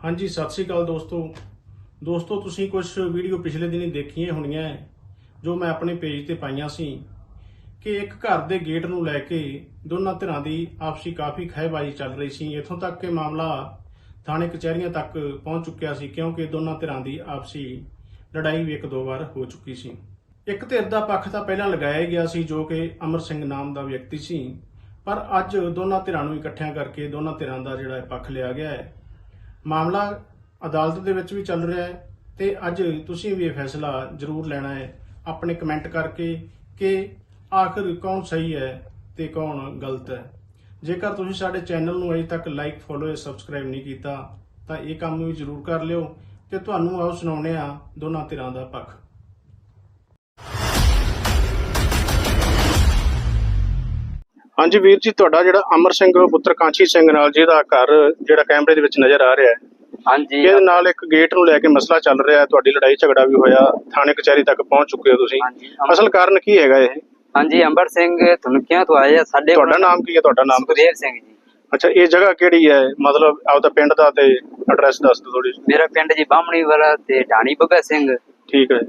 ਹਾਂਜੀ, ਸਤਿ ਸ਼੍ਰੀ ਅਕਾਲ ਦੋਸਤੋ। ਦੋਸਤੋ, ਤੁਸੀਂ ਕੁਝ ਵੀਡੀਓ ਪਿਛਲੇ ਦਿਨੀ ਦੇਖੀਆਂ ਹੋਣੀਆਂ ਜੋ ਮੈਂ ਆਪਣੇ ਪੇਜ ਤੇ ਪਾਈਆਂ ਸੀ, ਕਿ ਇੱਕ ਘਰ ਦੇ ਗੇਟ ਨੂੰ ਲੈ ਕੇ ਦੋਨਾਂ ਧਿਰਾਂ ਦੀ ਆਪਸੀ ਕਾਫੀ ਖਹਿਬਾਜ਼ੀ ਚੱਲ ਰਹੀ ਸੀ। ਇਥੋਂ ਤੱਕ ਕਿ ਮਾਮਲਾ ਥਾਣੇ ਕਚਹਿਰੀਆਂ ਤੱਕ ਪਹੁੰਚ ਚੁੱਕਿਆ ਸੀ, ਕਿਉਂਕਿ ਦੋਨਾਂ ਧਿਰਾਂ ਦੀ ਆਪਸੀ ਲੜਾਈ ਵੀ ਇੱਕ ਦੋ ਵਾਰ ਹੋ ਚੁੱਕੀ ਸੀ। ਇੱਕ ਧਿਰ ਦਾ ਪੱਖ ਤਾਂ ਪਹਿਲਾਂ ਲਗਾਇਆ ਹੀ ਗਿਆ ਸੀ, ਜੋ ਕਿ ਅਮਰ ਸਿੰਘ ਨਾਮ ਦਾ ਵਿਅਕਤੀ ਸੀ, ਪਰ ਅੱਜ ਦੋਨਾਂ ਧਿਰਾਂ ਨੂੰ ਇਕੱਠਿਆਂ ਕਰਕੇ ਦੋਨਾਂ ਧਿਰਾਂ ਦਾ ਜਿਹੜਾ ਪੱਖ ਲਿਆ ਗਿਆ ਹੈ ਮਾਮਲਾ ਅਦਾਲਤ ਦੇ ਵਿੱਚ ਵੀ ਚੱਲ ਰਿਹਾ ਹੈ ਤੇ ਅੱਜ ਤੁਸੀਂ ਵੀ ਇਹ ਫੈਸਲਾ ਜ਼ਰੂਰ ਲੈਣਾ ਹੈ। ਆਪਣੇ ਕਮੈਂਟ ਕਰਕੇ ਕਿ ਆਖਰ ਕੌਣ ਸਹੀ ਹੈ ਤੇ ਕੌਣ ਗਲਤ ਹੈ। ਜੇਕਰ ਤੁਸੀਂ ਸਾਡੇ ਚੈਨਲ ਨੂੰ ਅਜੇ ਤੱਕ ਲਾਈਕ, ਫੋਲੋ ਜਾਂ ਸਬਸਕ੍ਰਾਈਬ ਨਹੀਂ ਕੀਤਾ, ਤਾਂ ਇਹ ਕੰਮ ਵੀ ਜ਼ਰੂਰ ਕਰ ਲਿਓ ਤੇ ਤੁਹਾਨੂੰ ਆਓ ਸੁਣਾਉਣੇ ਆ ਦੋਨਾਂ ਧਿਰਾਂ ਦਾ ਪੱਖ। ਹਾਂਜੀ ਵੀਰ ਜੀ ਤੁਹਾਡਾ ਜਿਹੜਾ ਅਮਰ ਸਿੰਘ ਪੁੱਤਰ ਕਾਂਚੀ ਸਿੰਘ ਨਾਲ ਜਿਹਦਾ ਘਰ ਜਿਹੜਾ ਕੈਮਰੇ ਦੇ ਵਿੱਚ ਨਜ਼ਰ ਆ ਰਿਹਾ ਹੈ ਹਾਂਜੀ। ਇਹਦੇ ਨਾਲ ਇੱਕ ਗੇਟ ਨੂੰ ਲੈ ਕੇ ਮਸਲਾ ਚੱਲ ਰਿਹਾ ਹੈ ਤੁਹਾਡੀ ਲੜਾਈ ਝਗੜਾ ਵੀ ਹੋਇਆ ਥਾਣੇ ਕਚਹਿਰੀ ਤੱਕ ਪਹੁੰਚ ਚੁੱਕੇ ਹੋ ਤੁਸੀਂ। ਅਸਲ ਕਾਰਨ ਕੀ ਹੈਗਾ ਇਹ? ਹਾਂਜੀ ਅੰਬਰ ਸਿੰਘ ਧੁਨਕਿਆਂ ਤੋਂ ਆਏ ਆ ਸਾਡੇ ਤੁਹਾਡਾ ਨਾਮ ਕੀ ਹੈ? ਤੁਹਾਡਾ ਨਾਮ ਸੁਖਦੇਵ ਸਿੰਘ ਜੀ। ਅੱਛਾ ਇਹ ਜਗ੍ਹਾ ਕਿਹੜੀ ਹੈ? ਮਤਲਬ ਆਪਦਾ ਪਿੰਡ ਦਾ ਤੇ ਐਡਰੈਸ ਦੱਸ ਦਿਓ ਥੋੜੀ ਮੇਰਾ ਪਿੰਡ ਜੀ ਬਾਹਮਣੀ ਵਾਲਾ ਤੇ ਢਾਣੀ ਭਗਤ ਸਿੰਘ। ਠੀਕ ਹੈ।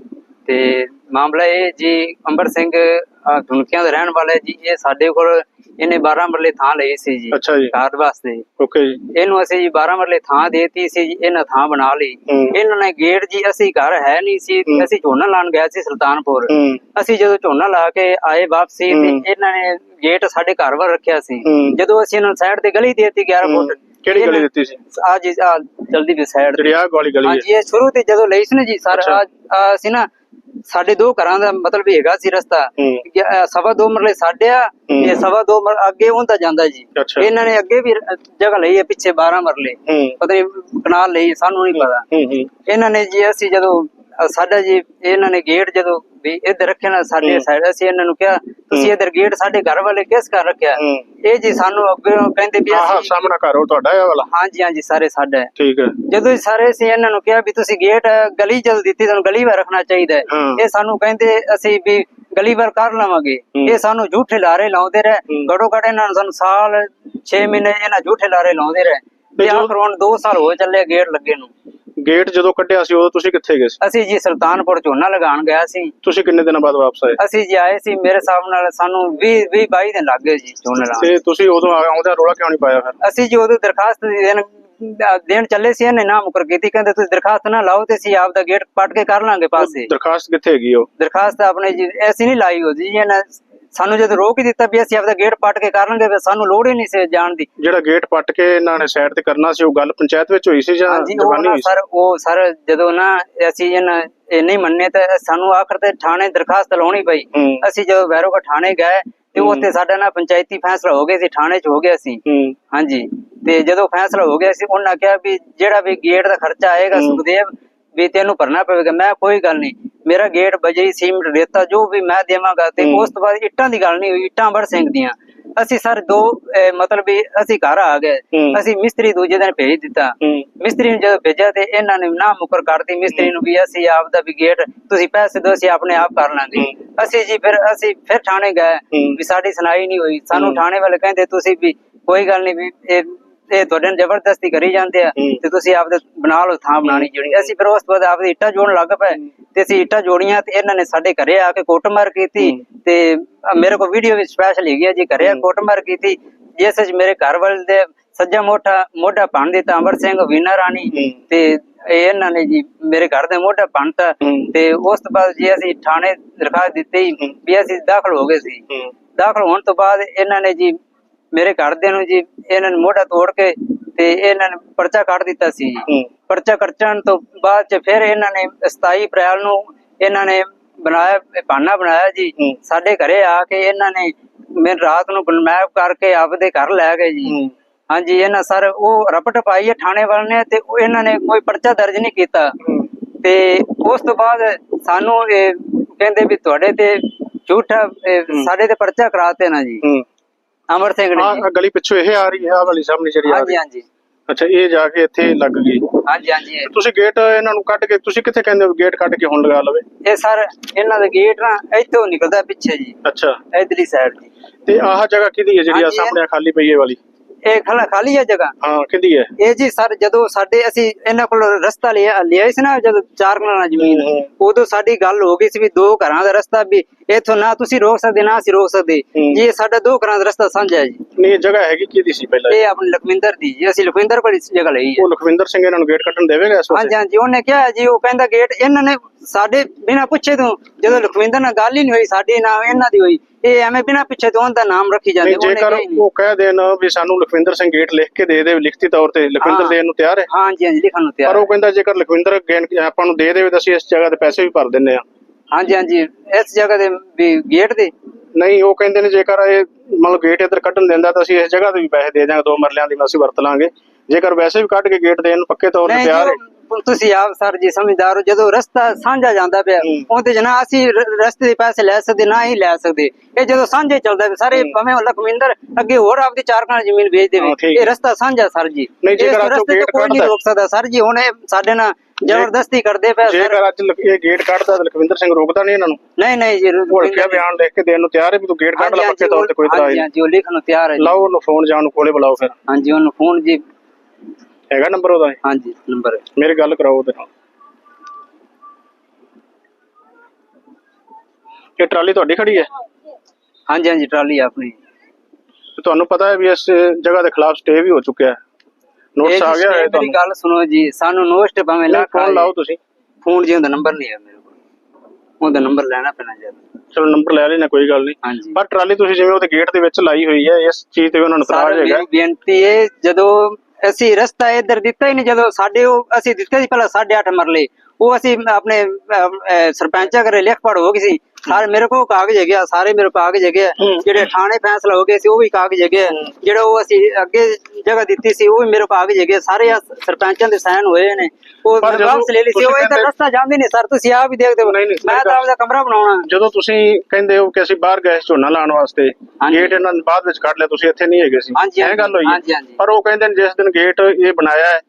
ਤੇ ਮਾਮਲਾ ਇਹ ਜੀ ਅੰਬਰ ਸਿੰਘ ਅਹ, ਧੁਨਕਿਆਂ ਦਾ ਰਹਿਣ ਵਾਲਾ ਜੀ ਇਹ ਸਾਡੇ ਕੋਲ ਇਹਨੇ 12 ਮਰਲੇ ਥਾਂ ਲਈ ਸੀ ਜੀ ਅੱਛਾ ਜੀ ਘਰ ਵਾਸਤੇ ਓਕੇ ਜੀ ਇਹਨੂੰ ਅਸੀਂ ਜੀ 12 ਮਰਲੇ ਥਾਂ ਦੇਤੀ ਸੀ ਜੀ ਇਹਨਾਂ ਥਾਂ ਬਣਾ ਲਈ ਇਹਨਾਂ ਨੇ ਗੇਟ ਜੀ ਅਸੀਂ ਘਰ ਹੈ ਨਹੀਂ ਸੀ। ਅਸੀਂ ਝੋਨਾ ਲਾਣ ਗਏ ਸੀ ਸੁਲਤਾਨਪੁਰ ਅਸੀਂ ਜਦੋਂ ਝੋਨਾ ਲਾ ਕੇ ਆਏ ਵਾਪਸੀ ਤੇ। ਇਹਨਾਂ ਨੇ ਗੇਟ ਸਾਡੇ ਘਰ ਵੱਲ ਰੱਖਿਆ ਸੀ। ਜਦੋਂ ਅਸੀਂ ਇਹਨਾਂ ਨੂੰ ਸਾਈਡ ਤੇ ਗਲੀ ਦੇਤੀ 11 ਹੂੰ। ਫੁੱਟ ਕਿਹੜੀ ਗਲੀ ਦਿੱਤੀ ਸੀ ਆ ਜੀ ਆ ਜਲਦੀ ਵੀ ਸਾਈਡ ਜਿਹੜੀ ਵਾਲੀ ਗਲੀ ਹੈ ਹਾਂਜੀ ਇਹ ਸ਼ੁਰੂ ਤੇ ਜਦੋਂ ਲਈ ਸੀ ਨਾ ਜੀ ਸਰ। ਆ ਅਸੀਂ ਨਾ ਸਾਡੇ ਦੋ ਘਰਾਂ ਦਾ ਮਤਲਬ ਹੈਗਾ ਸੀ ਰਸਤਾ। ਸਵਾ ਦੋ ਮਰਲੇ ਸਾਡੇ ਆ। ਇਹ ਸਵਾ ਦੋ ਮਰ ਅੱਗੇ ਹੁੰਦਾ ਜਾਂਦਾ ਜੀ। ਇਹਨਾਂ ਨੇ ਅੱਗੇ ਵੀ ਜਗ੍ਹਾ ਲਈ ਹੈ ਪਿੱਛੇ 12 ਮਰਲੇ। ਪਤਾ ਨਹੀਂ ਕਨਾਲ ਲਈ ਸਾਨੂੰ ਨਹੀਂ ਪਤਾ। ਇਹਨਾਂ ਨੇ ਜੀ ਅਸੀਂ ਜਦੋਂ ਸਾਡਾ ਜੀ ਇਹਨਾਂ ਨੇ ਗੇਟ ਜਦੋਂ ਵੀ ਇੱਧਰ ਰੱਖਿਆ ਨਾ ਸਾਡੇ ਹੂੰ। ਸਾਈਡ ਅਸੀਂ ਇਹਨਾਂ ਨੂੰ ਕਿਹਾ ਤੁਸੀਂ ਇੱਧਰ ਗੇਟ ਸਾਡੇ ਘਰ ਵਾਲੇ ਕਿਸ ਕਰ ਰੱਖਿਆ ਹੂੰ ਇਹ ਜੀ ਸਾਨੂੰ ਅੱਗੇ ਕਹਿੰਦੇ ਵੀ ਆਹ ਸਾਹਮਣਾ ਘਰ ਉਹ ਤੁਹਾਡਾ ਇਹ ਵਾਲਾ ਹਾਂਜੀ ਹਾਂਜੀ ਸਾਰੇ ਸਾਡਾ ਹੈ। ਠੀਕ ਹੈ ਜਦੋਂ ਸਾਰੇ ਅਸੀਂ ਇਹਨਾਂ ਨੂੰ ਕਿਹਾ ਵੀ ਤੁਸੀਂ ਗੇਟ ਗਲੀ ਜਲ ਦਿੱਤੀ ਤੁਹਾਨੂੰ ਗਲੀ ਵਾਰ ਰੱਖਣਾ ਚਾਹੀਦਾ ਹੈ ਹਾਂ। ਇਹ ਸਾਨੂੰ ਕਹਿੰਦੇ ਅਸੀਂ ਵੀ ਗਲੀ ਵਾਰ ਕਰ ਲਵਾਂਗੇ ਹੂੰ। ਇਹ ਸਾਨੂੰ ਝੂਠੇ ਲਾਰੇ ਲਾਉਂਦੇ ਰਹੇ ਹੂੰ। ਗੜੋ ਗੜ ਇਹਨਾਂ ਨੂੰ ਸਾਨੂੰ ਸਾਲ 6 ਮਹੀਨੇ ਇਹਨਾਂ ਝੂਠੇ ਲਾਰੇ ਲਾਉਂਦੇ ਰਹੇ ਆਖਰ ਹੁਣ 2 ਸਾਲ ਹੋ ਚੱਲੇ ਗੇਟ ਲੱਗੇ ਨੂੰ ਗੇਟ ਜਦੋਂ ਕੱਢਿਆ ਸੀ ਉਦੋਂ ਤੁਸੀਂ ਕਿੱਥੇ ਗਏ ਸੀ? ਅਸੀਂ ਜੀ ਸੁਲਤਾਨਪੁਰ ਝੋਨਾ ਲਗਾਉਣ ਗਿਆ ਸੀ। ਤੁਸੀਂ ਕਿੰਨੇ ਦਿਨਾਂ ਬਾਅਦ ਵਾਪਸ ਆਏ? ਅਸੀਂ ਜੀ ਆਏ ਸੀ ਮੇਰੇ ਹਿਸਾਬ ਨਾਲ ਸਾਨੂੰ 20 20 22 ਦਿਨ ਲੱਗ ਗਏ ਜੀ ਝੋਨਾ ਲਾਉਣ। ਤੇ ਤੁਸੀਂ ਉਦੋਂ ਆ- ਆਉਂਦਿਆਂ ਰੋਲਾ ਕਿਉਂ ਨਹੀਂ ਪਾਇਆ ਫਿਰ? ਅਸੀਂ ਜੀ ਉਦੋਂ ਦਰਖਾਸਤ ਦੇਣ ਦੇਣ ਚੱਲੇ ਸੀ ਇਹਨੇ ਨਾ ਮੁਕਰ ਕੀਤੀ ਕਹਿੰਦੇ ਤੁਸੀਂ ਦਰਖਾਸਤ ਨਾ ਲਾਓ ਤੇ ਅਸੀਂ ਆਪ ਦਾ ਗੇਟ ਪੱਟ ਕੇ ਕਰ ਲਾਂਗੇ ਪਾਸੇ। ਦਰਖਾਸਤ ਕਿੱਥੇ ਹੈਗੀ ਉਹ? ਦਰਖਾਸਤ ਆਪਣੇ ਜੀ ਐਸੀ ਨਹੀਂ ਲਾਈ ਹੋ ਜੀ ਇਹਨਾਂ ਸਾਨੂੰ ਜਦ ਰੋਕ ਹੀ ਦਿੱਤਾ ਵੀ ਅਸੀਂ ਆਪਦਾ ਗੇਟ ਪੱਟ ਕੇ ਕਰ ਲਾਂਗੇ ਸਾਨੂੰ ਲੋੜ ਹੀ ਨਹੀਂ ਸੀ ਜਾਣ ਦੀ। ਜਿਹੜਾ ਗੇਟ ਪੱਟ ਕੇ ਇਹਨਾਂ ਨੇ ਸਾਈਡ ਤੇ ਕਰਨਾ ਸੀ ਉਹ ਗੱਲ ਪੰਚਾਇਤ ਵਿੱਚ ਹੋਈ ਸੀ ਜਾਂ ਹਾਂਜੀ ਉਹ ਨਾ ਸਰ ਉਹ ਸਰ ਜਦੋਂ ਨਾ ਅਸੀਂ ਇਹਨਾਂ ਇਹ ਨਹੀਂ ਮੰਨੇ ਤਾਂ ਸਾਨੂੰ ਆਖਰ ਤੇ ਥਾਣੇ ਦਰਖਾਸਤ ਲਾਉਣੀ ਪਈ। ਅਸੀਂ ਜਦੋਂ ਵੈਰੋਗਾ ਥਾਣੇ ਗਏ ਤੇ। ਉੱਥੇ ਸਾਡਾ ਨਾ ਪੰਚਾਇਤੀ ਫੈਸਲਾ ਹੋ ਗਿਆ ਸੀ ਥਾਣੇ 'ਚ ਹੋ ਗਿਆ ਸੀ। ਹਾਂਜੀ। ਤੇ ਜਦੋਂ ਫੈਸਲਾ ਹੋ ਗਿਆ ਸੀ ਉਹਨਾਂ ਕਿਹਾ ਵੀ ਜਿਹੜਾ ਵੀ ਗੇਟ ਦਾ ਖਰਚਾ ਆਏਗਾ। ਸੁਖਦੇਵ ਵੀ ਤੈਨੂੰ ਭਰਨਾ ਪਵੇਗਾ। ਮੈਂ ਕੋਈ ਗੱਲ ਨਹੀਂ। ਮੇਰਾ ਗੇਟ ਬਜਰੀ ਸੀਮਟ ਰੇਤਾ ਜੋ ਵੀ ਮੈਂ ਦੇਵਾਂਗਾ ਤੇ। ਉਸ ਤੋਂ ਬਾਅਦ ਇੱਟਾਂ ਦੀ ਗੱਲ ਨਹੀਂ ਹੋਈ। ਇੱਟਾਂ ਬੜ ਸਿੰਘ ਦੀਆਂ। ਅਸੀਂ ਸਰ ਦੋ ਮਤਲਬ ਵੀ ਅਸੀਂ ਘਰ ਆ ਗਏ। ਅਸੀਂ ਮਿਸਤਰੀ ਦੂਜੇ ਦਿਨ ਭੇਜ ਦਿੱਤਾ। ਮਿਸਤਰੀ ਨੂੰ ਜਦੋਂ ਭੇਜਿਆ ਤੇ ਇਹਨਾਂ ਨੇ ਨਾ ਮੁਕਰ ਕਰਤੀ। ਮਿਸਤਰੀ ਨੂੰ ਵੀ ਅਸੀਂ ਆਪ ਦਾ ਵੀ ਗੇਟ ਤੁਸੀਂ ਪੈਸੇ ਦਿਓ ਅਸੀਂ ਆਪਣੇ ਆਪ ਕਰ ਲਾਂਗੇ। ਅਸੀਂ ਜੀ ਫਿਰ ਅਸੀਂ ਫਿਰ ਥਾਣੇ ਗਏ। ਵੀ ਸਾਡੀ ਸੁਣਾਈ ਨਹੀਂ ਹੋਈ। ਸਾਨੂੰ। ਥਾਣੇ ਵਾਲੇ ਕਹਿੰਦੇ ਤੁਸੀਂ ਵੀ ਕੋਈ ਗੱਲ ਨਹੀਂ ਵੀ ਇਹ ਤੁਹਾਡੇ ਨਾਲ ਜ਼ਬਰਦਸਤੀ ਕਰੀ ਜਾਂਦੇ ਆ। ਤੇ ਤੁਸੀਂ ਆਪਦੇ ਬਣਾ ਲਓ ਥਾਂ ਬਣਾਣੀ ਜਿਹੜੀ ਅਸੀਂ ਫਿਰ ਉਸ ਤੋਂ ਬਾਅਦ ਆਪਦੀ ਇੱਟਾਂ ਜੋੜਨ ਲੱਗ ਪਏ ਤੇ ਅਸੀਂ ਇੱਟਾਂ ਜੋੜੀਆਂ ਤੇ ਇਹਨਾਂ ਨੇ ਸਾਡੇ ਘਰੇ ਆ ਕੇ ਕੁੱਟਮਾਰ ਕੀਤੀ। ਤੇ ਮੇਰੇ ਕੋਲ ਵੀਡੀਓ ਵਿੱਚ ਸਪੈਸ਼ਲ ਹੈਗੀ ਆ ਜੀ ਘਰੇ ਆ। ਕੁੱਟਮਾਰ ਕੀਤੀ ਜਿਸ ਵਿੱਚ ਮੇਰੇ ਘਰ ਵਾਲੇ ਦੇ ਸੱਜਾ ਮੋਢਾ ਮੋਢਾ ਭੰਨ ਦਿੱਤਾ ਅੰਬਰ ਸਿੰਘ ਵੀਨਾ ਰਾਣੀ। ਤੇ ਇਹ ਇਹਨਾਂ ਨੇ ਜੀ ਮੇਰੇ ਘਰ ਦੇ ਮੋਢਾ ਭੰਨਤਾ। ਤੇ ਉਸ ਤੋਂ ਬਾਅਦ ਜੀ ਅਸੀਂ ਥਾਣੇ ਦਰਖਾਸਤ ਦਿੱਤੀ। ਵੀ ਅਸੀਂ ਦਾਖਲ ਹੋ ਗਏ ਸੀ ਦਾਖਲ ਹੋਣ ਤੋਂ ਬਾਅਦ ਇਹਨਾਂ ਨੇ ਜੀ ਮੇਰੇ ਘਰ ਦੇ ਨੂੰ ਜੀ ਇਹਨਾਂ ਨੇ ਮੋਢਾ ਤੋੜ ਕੇ ਤੇ ਇਹਨਾਂ ਨੇ ਪਰਚਾ ਕੱਢ ਦਿੱਤਾ ਸੀ ਜੀ। ਪਰਚਾ ਕੱਟਣ ਤੋਂ ਬਾਅਦ ਚ ਫਿਰ ਇਹਨਾਂ ਨੇ 27 ਅਪ੍ਰੈਲ ਨੂੰ ਇਹਨਾਂ ਨੇ ਬਣਾਇਆ ਬਹਾਨਾ ਬਣਾਇਆ ਜੀ। ਸਾਡੇ ਘਰੇ ਆ ਕੇ ਇਹਨਾਂ ਨੇ ਮੈਂ ਰਾਤ ਨੂੰ ਬਨਮੈਪ ਕਰਕੇ ਆਪਦੇ ਘਰ ਲੈ ਗਏ ਜੀ। ਹਾਂਜੀ ਇਹਨਾਂ ਸਰ ਉਹ ਰਪਟ ਪਾਈ ਹੈ ਥਾਣੇ ਵਾਲੇ ਨੇ ਤੇ ਇਹਨਾਂ ਨੇ ਕੋਈ ਪਰਚਾ ਦਰਜ ਨਹੀਂ ਕੀਤਾ। ਤੇ ਉਸ ਤੋਂ ਬਾਅਦ ਸਾਨੂੰ ਇਹ ਕਹਿੰਦੇ ਵੀ ਤੁਹਾਡੇ ਤੇ ਝੂਠਾ। ਸਾਡੇ ਤੇ ਪਰਚਾ ਕਰਾਤੇ ਨਾ ਜੀ। ਅਮਰ ਸਿੰਘ ਨੇ ਜੀ। ਆ ਗਲੀ ਪਿੱਛੋਂ ਇਹ ਆ ਰਹੀ ਹੈ ਆ ਵਾਲੀ ਸਾਹਮਣੇ ਜਿਹੜੀ ਆ ਹਾਂਜੀ ਰਹੀ ਹਾਂਜੀ। ਅੱਛਾ ਇਹ ਜਾ ਕੇ ਇੱਥੇ ਲੱਗ ਗਈ। ਹਾਂਜੀ ਹਾਂਜੀ ਇਹ- ਤੁਸੀਂ ਗੇਟ ਇਹਨਾਂ ਨੂੰ ਕੱਢ ਕੇ ਤੁਸੀਂ ਕਿੱਥੇ ਕਹਿੰਦੇ ਹੋ ਗੇਟ ਕੱਢ ਕੇ ਹੁਣ ਲਗਾ ਲਵੇ? ਇਹ ਸਰ ਇਹਨਾਂ ਦਾ ਗੇਟ ਨਾ ਇੱਥੋਂ ਨਿਕਲਦਾ ਪਿੱਛੇ ਜੀ। ਅੱਛਾ। ਇਧਰਲੀ ਸਾਈਡ ਤੇ ਆਹ ਜਗ੍ਹਾ ਕਿਹਦੀ ਹੈ ਜਿਹੜੀ ਆ ਹਾਂਜੀ, ਇਹ- ਸਾਹਮਣੇ ਖਾਲੀ ਪਈ ਹੈ ਵਾਲੀ? ਇਹ ਖਲਾ ਖਾਲੀ ਹੈ ਜਗ੍ਹਾ। ਹਾਂ ਕਿਹਦੀ ਹੈ? ਇਹ ਜੀ ਸਰ ਜਦੋਂ ਸਾਡੇ ਅਸੀਂ ਇਹਨਾਂ ਕੋਲ ਰਸਤਾ ਲਿਆ ਲਿਆ ਸੀ ਨਾ ਜਦੋਂ ਚਾਰ ਕਨਾਲਾਂ ਜ਼ਮੀਨ। ਉਦੋਂ ਸਾਡੀ ਗੱਲ ਹੋ ਗਈ ਸੀ ਵੀ ਦੋ ਘਰਾਂ ਦਾ ਰਸਤਾ ਵੀ ਇੱਥੋਂ ਨਾ ਤੁਸੀਂ ਰੋਕ ਸਕਦੇ ਨਾ ਅਸੀਂ ਰੋਕ ਸਕਦੇ। ਜੀ ਇਹ ਸਾਡਾ ਦੋ ਘਰਾਂ ਦਾ ਰਸਤਾ ਸਾਂਝਾ ਹੈ ਜੀ। ਨਹੀਂ ਇਹ ਜਗ੍ਹਾ ਹੈਗੀ ਕਿਹਦੀ ਸੀ ਪਹਿਲਾਂ? ਇਹ ਆਪਣੀ ਲਖਵਿੰਦਰ ਦੀ ਜੀ ਅਸੀਂ ਲਖਵਿੰਦਰ ਕੋਲ ਇਸ ਜਗ੍ਹਾ ਲਈ ਹੈ। ਉਹ ਲਖਵਿੰਦਰ ਸਿੰਘ ਇਹਨਾਂ ਨੂੰ ਗੇਟ ਕੱਢਣ ਦੇਵੇਗਾ ਇਸ ਹਾਂਜੀ ਵਾਰ ਹਾਂਜੀ ਉਹਨੇ ਕਿਹਾ ਜੀ ਉਹ ਕਹਿੰਦਾ ਗੇਟ ਇਹਨਾਂ ਨੇ ਸਾਡੇ ਬਿਨਾ ਪੁੱਛੇ ਤੋਂ ਜਦੋਂ ਲਖਵਿੰਦਰ ਨਾਲ ਗੱਲ ਹੀ ਨਹੀਂ ਹੋਈ ਸਾਡੀ ਨਾ ਇਹਨਾਂ ਦੀ ਹੋਈ। ਇਹ ਐਵੇਂ ਬਿਨਾ ਪੁੱਛੇ ਤੋਂ ਉਹਦਾ ਨਾਮ ਰੱਖੀ ਜਾਂਦੇ ਉਹਨੇ ਜੇਕਰ ਉਹ ਕਹਿ ਦੇਣ ਵੀ ਸਾਨੂੰ ਲਖਵਿੰਦਰ ਸਿੰਘ ਗੇਟ ਲਿਖ ਕੇ ਦੇ ਦੇ ਲਿਖਤੀ ਤੌਰ ਤੇ ਲਖਵਿੰਦਰ। ਦੇਣ ਨੂੰ ਤਿਆਰ ਹੈ? ਹਾਂਜੀ ਹਾਂਜੀ ਲਿਖਣ ਨੂੰ ਪਰ ਤਿਆਰ ਉਹ ਕਹਿੰਦਾ ਜੇਕਰ ਲਖਵਿੰਦਰ ਆਪਾਂ ਨੂੰ ਦੇ ਦੇਵੇ ਤਾਂ ਅਸੀਂ ਇਸ ਜਗ੍ਹਾ ਦੇ ਪੈਸੇ ਵੀ ਭਰ ਦਿੰਨੇ ਆ ਹਾਂਜੀ ਹਾਂਜੀ ਇਸ ਜਗ੍ਹਾ ਦੇ ਵੀ ਗੇਟ ਦੇ? ਨਹੀਂ ਉਹ ਕਹਿੰਦੇ ਨੇ ਜੇਕਰ ਇਹ ਮਤਲਬ ਗੇਟ ਇੱਧਰ ਕੱਢਣ ਦਿੰਦਾ ਤਾਂ ਅਸੀਂ ਇਸ ਜਗ੍ਹਾ ਤੇ ਵੀ ਪੈਸੇ ਦੇ ਦਿਆਂਗੇ ਦੋ ਮਰਲਿਆਂ ਦੀ ਅਸੀਂ ਵਰਤ ਲਾਂਗੇ। ਜੇਕਰ ਵੈਸੇ ਵੀ ਕੱਢ ਕੇ ਗੇਟ ਦੇਣ ਨੂੰ ਪੱਕੇ ਤੌਰ ਤੇ ਤਿਆਰ ਹੈ। ਜੀ, ਤੁਸੀਂ ਆਪ ਸਰ ਜੀ ਸਮਝਦਾਰ ਹੋ ਜਦੋਂ ਰਸਤਾ ਸਾਂਝਾ ਜਾਂਦਾ ਪਿਆ। ਉਹਦੇ ਜਨਾ ਅਸੀਂ ਰਸਤੇ ਦੇ ਪੈਸੇ ਲੈ ਸਕਦੇ ਨਾ ਹੀ ਲੈ ਸਕਦੇ। ਇਹ ਜਦੋਂ ਸਾਂਝੇ ਚੱਲਦਾ ਪਿਆ ਸਾਰੇ ਭਾਵੇਂ ਉਹ ਲਖਵਿੰਦਰ ਅੱਗੇ ਹੋਰ ਆਪਦੀ ਚਾਰ ਕਨਾਲ ਜ਼ਮੀਨ ਵੇਚ ਦੇਵੇ ਇਹ ਰਸਤਾ ਸਾਂਝਾ ਸਰ ਜੀ। ਉਹ ਰਸਤੇ ਤੋਂ ਕੋਈ ਨਹੀਂ ਰੋਕ ਸਕਦਾ। ਸਰ ਜੀ ਹੁਣ ਇਹ ਸਾਡੇ ਨਾਲ ਜ਼ਬਰਦਸਤੀ ਕਰਦੇ ਪਿਆ ਜੇਕਰ ਅੱਜ ਇਹ ਗੇਟ ਕੱਢਦਾ ਤਾਂ ਲਖਵਿੰਦਰ ਸਿੰਘ ਰੋਕਦਾ ਨਹੀਂ ਇਹਨਾਂ ਨੂੰ? ਨਹੀਂ ਨਹੀਂ ਜੀ ਉਹ ਲਿਖਿਆ ਬਿਆਨ ਲਿਖ ਕੇ ਦੇਣ ਨੂੰ ਤਿਆਰ ਹੈ ਵੀ ਤੂੰ ਗੇਟ ਕੱਢ ਲੈ ਪੱਕੇ ਤੌਰ ਤੇ ਕੋਈ ਇਤਰਾਜ਼ ਹਾਂਜੀ ਨਹੀਂ। ਹਾਂਜੀ ਉਹ ਲਿਖਣ ਨੂੰ ਤਿਆਰ ਹੈ ਜੀ। ਲਾਓ ਉਹਨੂੰ ਫੋਨ ਜਾਣ ਨੂੰ ਕੋਲੇ ਬੁਲਾਓ ਫਿਰ। ਹਾਂਜੀ ਉਹਨੂੰ ਫੋਨ ਜੀ ਹੈਗਾ ਨੰਬਰ ਉਹਦਾ ਹਾਂਜੀ ਨੰਬਰ ਮੇਰੇ ਗੱਲ ਕਰਾਓ ਉਹਦੇ ਨਾਲ। ਇਹ ਟਰਾਲੀ ਤੁਹਾਡੀ ਖੜੀ ਹੈ? ਹਾਂਜੀ ਹਾਂਜੀ ਟਰਾਲੀ ਆ ਆਪਣੀ। ਤੇ ਤੁਹਾਨੂੰ ਪਤਾ ਹੈ ਵੀ ਇਸ ਜਗ੍ਹਾ ਦੇ ਖਿਲਾਫ ਸਟੇ ਵੀ ਹੋ ਚੁੱਕਿਆ ਹੈ। ਨੋਟਿਸ ਆ ਜੀ ਗਿਆ ਹੈ ਮੇਰੀ ਤੁਹਾਨੂੰ। ਗੱਲ ਸੁਣੋ ਜੀ ਸਾਨੂੰ ਨੋਸਟ ਭਾਵੇਂ ਲੱਖ ਫੋਨ ਲਾਓ ਤੁਸੀਂ। ਫੋਨ ਜੀ ਉਹਦਾ ਨੰਬਰ ਨਹੀਂ ਹੈ ਮੇਰੇ ਕੋਲ। ਉਹਦਾ ਨੰਬਰ ਲੈਣਾ ਪੈਣਾ ਜਦ ਚਲੋ ਨੰਬਰ ਲੈ ਲੈਣਾ ਕੋਈ ਗੱਲ ਨਹੀਂ। ਪਰ ਟਰਾਲੀ ਤੁਸੀਂ ਜਿਵੇਂ ਉਹਦੇ ਗੇਟ ਦੇ ਵਿੱਚ ਲਾਈ ਹੋਈ ਹੈ ਇਸ ਚੀਜ਼ ਤੇ ਉਹਨਾਂ ਨੂੰ ਇਤਰਾਜ਼ ਹੈਗਾ। ਬੇਨਤੀ ਹੈ ਜਦੋਂ ਅਸੀਂ ਰਸਤਾ ਇੱਧਰ ਦਿੱਤਾ ਹੀ ਨਹੀਂ, ਜਦੋਂ ਸਾਡੇ ਉਹ ਅਸੀਂ ਦਿੱਤੇ ਸੀ, ਪਹਿਲਾਂ 8.5 ਮਰਲੇ, ਉਹ ਅਸੀਂ ਆਪਣੇ ਸਰਪੰਚਾਂ ਘਰੇ ਲਿਖ ਪੜ ਹੋ ਗਈ ਸੀ। ਸਾਰੇ ਮੇਰੇ ਕੋਲ ਕਾਗਜ਼ ਹੈਗੇ ਆ ਸਾਰੇ ਮੇਰੇ ਕੋਲ ਕਾਗਜ਼ ਹੈਗੇ ਆ। ਹੂੰ। ਜਿਹੜੇ ਥਾਣੇ ਫੈਸਲਾ ਹੋ ਗਏ ਸੀ ਉਹ ਵੀ ਕਾਗਜ਼ ਹੈਗੇ ਆ। ਜਿਹੜਾ ਉਹ ਅਸੀਂ ਅੱਗੇ ਜਗ੍ਹਾ ਦਿੱਤੀ ਸੀ ਉਹ ਵੀ ਮੇਰੇ ਕੋਲ ਕਾਗਜ਼ ਹੈਗੇ। ਸਾਰੇ ਸਰਪੰਚਾਂ ਦੇ ਸਾਈਨ ਹੋਏ ਨੇ। ਉਹ ਵਾਪਸ ਲੈ ਲਈ ਸੀ। ਉਹ ਕਹਿੰਦੇ- ਰਸਤਾ ਜਾਂਦੇ ਨਹੀਂ ਸਰ ਤੁਸੀਂ ਆਪ ਹੀ ਦੇਖਦੇ ਹੋ। ਮੈਂ ਤਾਂ ਆਪਦਾ ਕਮਰਾ ਬਣਾਉਣਾ। ਜਦੋਂ ਤੁਸੀਂ ਕਹਿੰਦੇ ਹੋ ਕਿ ਅਸੀਂ ਬਾਹਰ ਗਏ ਸੀ ਝੋਨਾ ਲਾਉਣ ਵਾਸਤੇ। ਗੇਟ ਇਹਨਾਂ ਨੇ ਬਾਅਦ ਵਿੱਚ ਕੱਢ ਲਿਆ ਤੁਸੀਂ ਇੱਥੇ ਨਹੀਂ ਹੈਗੇ ਸੀ। ਇਹ ਗੱਲ ਹੋਈ ਹੈ। ਪਰ ਉਹ ਕਹਿੰਦੇ ਨੇ ਜਿਸ ਦਿਨ ਗੇਟ ਇਹ ਬਣਾਇਆ ਹੈ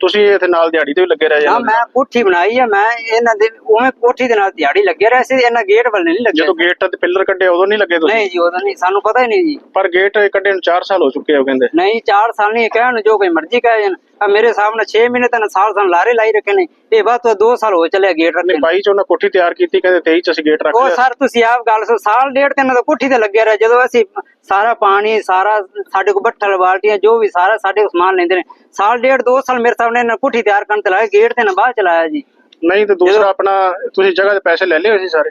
ਤੁਸੀਂ ਇੱਥੇ ਨਾਲ ਦਿਹਾੜੀ ਤੇ ਵੀ ਲੱਗੇ ਰਹੇ ਹਾਂ। ਮੈਂ ਕੋਠੀ ਬਣਾਈ ਆ ਮੈਂ ਇਹਨਾਂ ਦੇ ਉਵੇਂ ਕੋਠੀ ਦੇ ਨਾਲ ਦਿਹਾੜੀ ਲੱਗੇ ਰਹੇ ਸੀ ਇਹਨਾਂ ਗੇਟ ਵੱਲ ਨਹੀਂ ਲੱਗੇ। ਜਦੋਂ ਗੇਟ ਤੇ ਪਿੱਲਰ ਕੱਢੇ ਉਦੋਂ ਨਹੀਂ ਲੱਗੇ ਤੁਸੀਂ? ਨਹੀਂ ਜੀ ਉਦੋਂ ਨਹੀਂ ਸਾਨੂੰ ਪਤਾ ਹੀ ਨਹੀਂ ਜੀ। ਪਰ ਗੇਟ ਕੱਢੇ ਨੂੰ 4 ਸਾਲ ਹੋ ਚੁੱਕੇ ਆ ਉਹ ਕਹਿੰਦੇ। ਨਹੀਂ 4 ਸਾਲ ਨਹੀਂ ਕਹਿਣ ਨੂੰ ਜੋ ਕੋਈ ਮਰਜ਼ੀ ਕਹੇ ਜਨ ਆ ਮੇਰੇ ਸਾਹਮਣੇ 6 ਮਹੀਨੇ ਤਾਂ ਸਾਲ ਸਾਲ ਲਾਰੇ ਲਾਈ ਰੱਖੇ ਨੇ। ਇਹ ਬਾਤ ਤੋਂ 2 ਸਾਲ ਹੋ ਚੱਲਿਆ ਗੇਟ ਰੱਖੇ ਨੂੰ। 22 ਚ ਉਹਨਾਂ ਕੋਠੀ ਤਿਆਰ ਕੀਤੀ ਕਹਿੰਦੇ 23 ਚ ਅਸੀਂ ਗੇਟ ਰੱਖ ਉਹ ਸਰ ਤੁਸੀਂ ਆਪ ਗੱਲ ਸੋ ਸਾਲ ਡੇਢ ਤਿੰਨ ਦਾ ਕੋਠੀ ਤੇ ਲੱਗਿਆ ਰਿਹਾ। ਜਦੋਂ ਅਸੀਂ ਸਾਰਾ ਪਾਣੀ ਸਾਰਾ ਸਾਡੇ ਕੋਲ ਬੱਠਲ ਬਾਲਟੀਆਂ ਜੋ ਵੀ ਸਾਰਾ ਸਾਡੇ ਕੋਲ ਸਮਾਨ ਲੈਂਦੇ ਨੇ ਸਾਲ ਡੇਢ 2 ਸਾਲ ਮੇਰੇ ਸਾਹਮਣੇ ਇਹਨਾਂ ਕੋਠੀ ਤਿਆਰ ਕਰਨ ਤੇ ਲਾਇਆ ਗੇਟ ਤੇ ਨਾ ਬਾਹਰ ਚਲਾਇਆ ਜੀ। ਨਹੀਂ ਤੇ ਦੂਸਰਾ ਆਪਣਾ ਤੁਸੀਂ ਜਗ੍ਹਾ ਦੇ ਪੈਸੇ ਲੈ ਲਏ ਹੋਏ ਸੀ ਸਾਰੇ?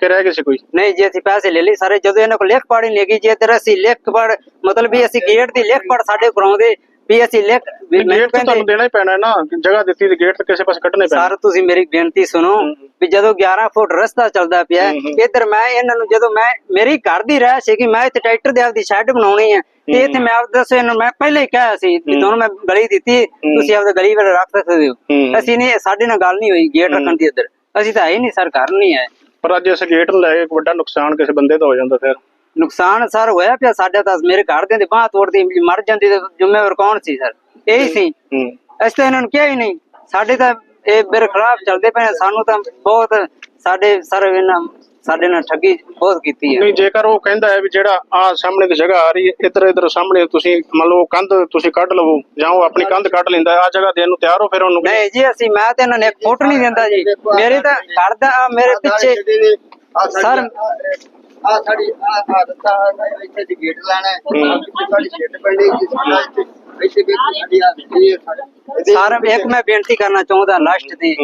ਕਿ ਰਹਿ ਗਏ ਸੀ ਕੋਈ? ਨਹੀਂ ਜੀ ਅਸੀਂ ਪੈਸੇ ਲੈ ਲਈ ਸਾਰੇ। ਜਦੋਂ ਇਹਨਾਂ ਕੋਲ ਲਿਖ ਪੜ੍ਹ ਨਹੀਂ ਲੱਗੀ ਜੇ ਤੇਰਾ ਅਸੀਂ ਲਿਖ ਪੜ ਮਤਲਬ ਵੀ ਅਸੀਂ ਗੇਟ ਦੀ ਲਿਖ ਪੜ ਸਾਡੇ ਕਰਾਉਂਦੇ ਵੀ ਅਸੀਂ ਲਿਖ ਗੇਟ ਤੁਹਾਨੂੰ ਦੇਣਾ ਹੀ ਪੈਣਾ ਹੈ ਨਾ ਜਗ੍ਹਾ ਦਿੱਤੀ ਤੇ ਗੇਟ ਤੇ ਕਿਸੇ ਪਾਸੇ ਕੱਢਣੇ ਪੈਣੇ। ਸਰ ਤੁਸੀਂ ਮੇਰੀ ਬੇਨਤੀ ਸੁਣੋ ਵੀ ਜਦੋਂ 11 ਫੁੱਟ ਰਸਤਾ ਚੱਲਦਾ ਪਿਆ। ਇੱਧਰ ਮੈਂ ਇਹਨਾਂ ਨੂੰ ਜਦੋਂ ਮੈਂ ਮੇਰੀ ਘਰ ਦੀ ਰਹਿ ਸੀ ਕਿ ਮੈਂ ਇੱਥੇ ਟਰੈਕਟਰ ਦੇ ਆਪਦੀ ਸ਼ੈੱਡ ਬਣਾਉਣੀ ਹੈ ਤੇ ਇੱਥੇ ਮੈਂ ਆਪ ਦੱਸੋ ਇਹਨੂੰ ਮੈਂ ਪਹਿਲਾਂ ਹੀ ਕਿਹਾ ਸੀ ਵੀ ਤੁਹਾਨੂੰ ਮੈਂ ਗਲੀ ਦਿੱਤੀ ਤੁਸੀਂ ਆਪਦਾ ਗਲੀ ਵਾਲੇ ਰੱਖ ਸਕਦੇ ਹੋ। ਅਸੀਂ ਨਹੀਂ ਸਾਡੇ ਨਾਲ ਗੱਲ ਨਹੀਂ ਹੋਈ ਗੇਟ ਰੱਖਣ ਦੀ ਇੱਧਰ। ਅਸੀਂ ਤਾਂ ਹੀ ਨਹੀਂ ਸਰ ਘਰ ਨਹੀਂ ਆਏ। ਪਰ ਅੱਜ ਇਸ ਗੇਟ ਨੂੰ ਲੈ ਕੇ ਇੱਕ ਵੱਡਾ ਨੁਕਸਾਨ ਕਿਸੇ ਬੰਦੇ ਦਾ ਹੋ ਜਾਂਦਾ ਫਿਰ। ਨੁਕਸਾਨ ਸਰ ਹੋਇਆ ਪਿਆ ਸਾਡੇ ਤਾਂ ਮੇਰੇ ਘਰ ਦੇ ਬਾਹ ਤੋੜਦੀ ਮਰ ਜਾਂਦੀ ਤੇ ਜ਼ਿੰਮੇਵਾਰ ਕੌਣ ਸੀ ਸਰ? ਇਹੀ ਸੀ। ਅਸੀਂ ਤਾਂ ਇਹਨਾਂ ਨੂੰ ਕਿਹਾ ਹੀ ਨਹੀਂ। ਸਾਡੇ ਤਾਂ ਇਹ ਮੇਰੇ ਖਿਲਾਫ ਚੱਲਦੇ ਪਏ ਸਾਨੂੰ ਤਾਂ ਬਹੁਤ ਸਾਡੇ ਸਰ ਇਹਨਾਂ ਸਾਡੇ ਨਾਲ ਠੱਗੀ ਬਹੁਤ ਕੀਤੀ ਹੈ। ਨਹੀਂ ਜੇਕਰ ਉਹ ਕਹਿੰਦਾ ਹੈ ਵੀ ਜਿਹੜਾ ਆ ਸਾਹਮਣੇ ਦੀ ਜਗ੍ਹਾ ਆ ਰਹੀ ਹੈ ਇੱਧਰ ਇੱਧਰ ਸਾਹਮਣੇ ਤੁਸੀਂ ਮੰਨ ਲਓ ਕੰਧ ਤੁਸੀਂ ਕੱਢ ਲਵੋ ਜਾਂ ਉਹ ਆਪਣੀ ਕੰਧ ਕੱਢ ਲੈਂਦਾ ਆ ਜਗ੍ਹਾ ਦੇਣ ਨੂੰ ਤਿਆਰ ਹੋ ਫਿਰ ਉਹਨੂੰ ਨਹੀਂ ਜੀ ਅਸੀਂ ਮੈਂ ਤੇ ਇਹਨਾਂ ਨੇ ਇੱਕ ਫੁੱਟ ਨਹੀਂ ਦਿੰਦਾ ਜੀ। ਮੇਰੇ ਤਾਂ ਘਰ ਦਾ ਮੇਰੇ ਪਿੱਛੇ ਸਰ। ਆ ਸਾਡੀ ਆ ਆ ਇੱਥੇ ਦੀ ਗੇਟ ਲਾਣਾ ਹੈ। ਸਾਡੀ ਛੇਟ ਪੈਣੀ ਇੱਥੇ। ਇੱਥੇ ਵੀ ਸਾਡੀ ਸਾਡੇ। ਸਰ ਇੱਕ ਮੈਂ ਬੇਨਤੀ ਕਰਨਾ ਚਾਹੁੰਦਾ ਲਾਸਟ ਦੀ।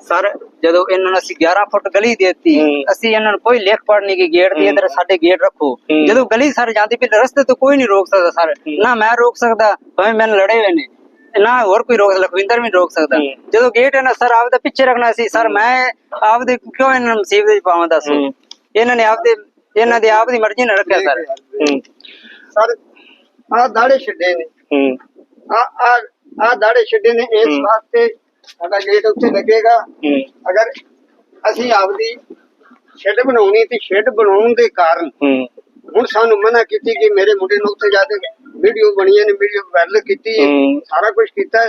ਸਰ ਜਦੋਂ ਇਹਨਾਂ ਨੂੰ ਅਸੀਂ 11 ਫੁੱਟ ਗਲੀ ਦੇਤੀ ਹੂੰ। ਅਸੀਂ ਇਹਨਾਂ ਨੂੰ ਕੋਈ ਲਿਖ ਪੜ ਨਹੀਂ ਕਿ ਗੇਟ ਦੀ ਅੰਦਰ ਸਾਡੇ ਗੇਟ ਰੱਖੋ। ਹੂੰ। ਜਦੋਂ ਗਲੀ ਸਰ ਜਾਂਦੀ ਪਈ ਰਸਤੇ ਤੋਂ ਕੋਈ ਨਹੀਂ ਰੋਕ ਸਕਦਾ ਸਰ। ਨਾ ਮੈਂ ਰੋਕ ਸਕਦਾ ਭਾਵੇਂ ਮੈਨੂੰ ਲੜੇ ਹੋਏ ਨੇ। ਨਾ ਹੋਰ ਕੋਈ ਰੋਕ ਲਖਵਿੰਦਰ ਵੀ ਰੋਕ ਸਕਦਾ। ਹੂੰ। ਜਦੋਂ ਗੇਟ ਇਹਨਾਂ ਸਰ ਆਪਦਾ ਪਿੱਛੇ ਰੱਖਣਾ ਸੀ ਸਰ ਮੈਂ ਆਪਦੇ ਕਿਉਂ ਇਹਨਾਂ ਨੂੰ ਮੁਸੀਬਤ ਵਿੱਚ ਪਾਵਾਂ ਦੱਸੋ ਹੂੰ। ਇਹਨਾਂ ਨੇ ਆਪਦੇ ਇਹਨਾਂ ਦੀ ਆਪਦੀ ਮਰਜ਼ੀ ਨਾਲ ਰੱਖਿਆ ਸਰ। ਹੂੰ। ਸਰ ਆ ਦਾੜੇ ਛੱਡੇ ਨੇ। ਹੂੰ। ਆ ਆ ਆ ਦਾੜੇ ਛੱਡੇ ਨੇ। ਇਸ ਹੂੰ। ਵਾਸਤੇ ਸਾਡਾ ਗੇਟ ਉੱਥੇ ਲੱਗੇਗਾ। ਅਗਰ ਅਸੀਂ ਆਪਦੀ ਸ਼ੈੱਡ ਬਣਾਉਣੀ ਤੇ ਸ਼ੈੱਡ ਬਣਾਉਣ ਦੇ ਕਾਰਨ ਹੁਣ ਸਾਨੂੰ ਮਨਾ ਕੀਤੀ ਕਿ ਮੇਰੇ ਮੁੰਡੇ ਨੂੰ ਉੱਥੇ ਜਾ ਕੇ ਵੀਡੀਓ ਬਣੀਆਂ ਨੇ ਵੀਡੀਓ ਵਾਇਰਲ ਕੀਤੀ। ਸਾਰਾ ਕੁਝ ਕੀਤਾ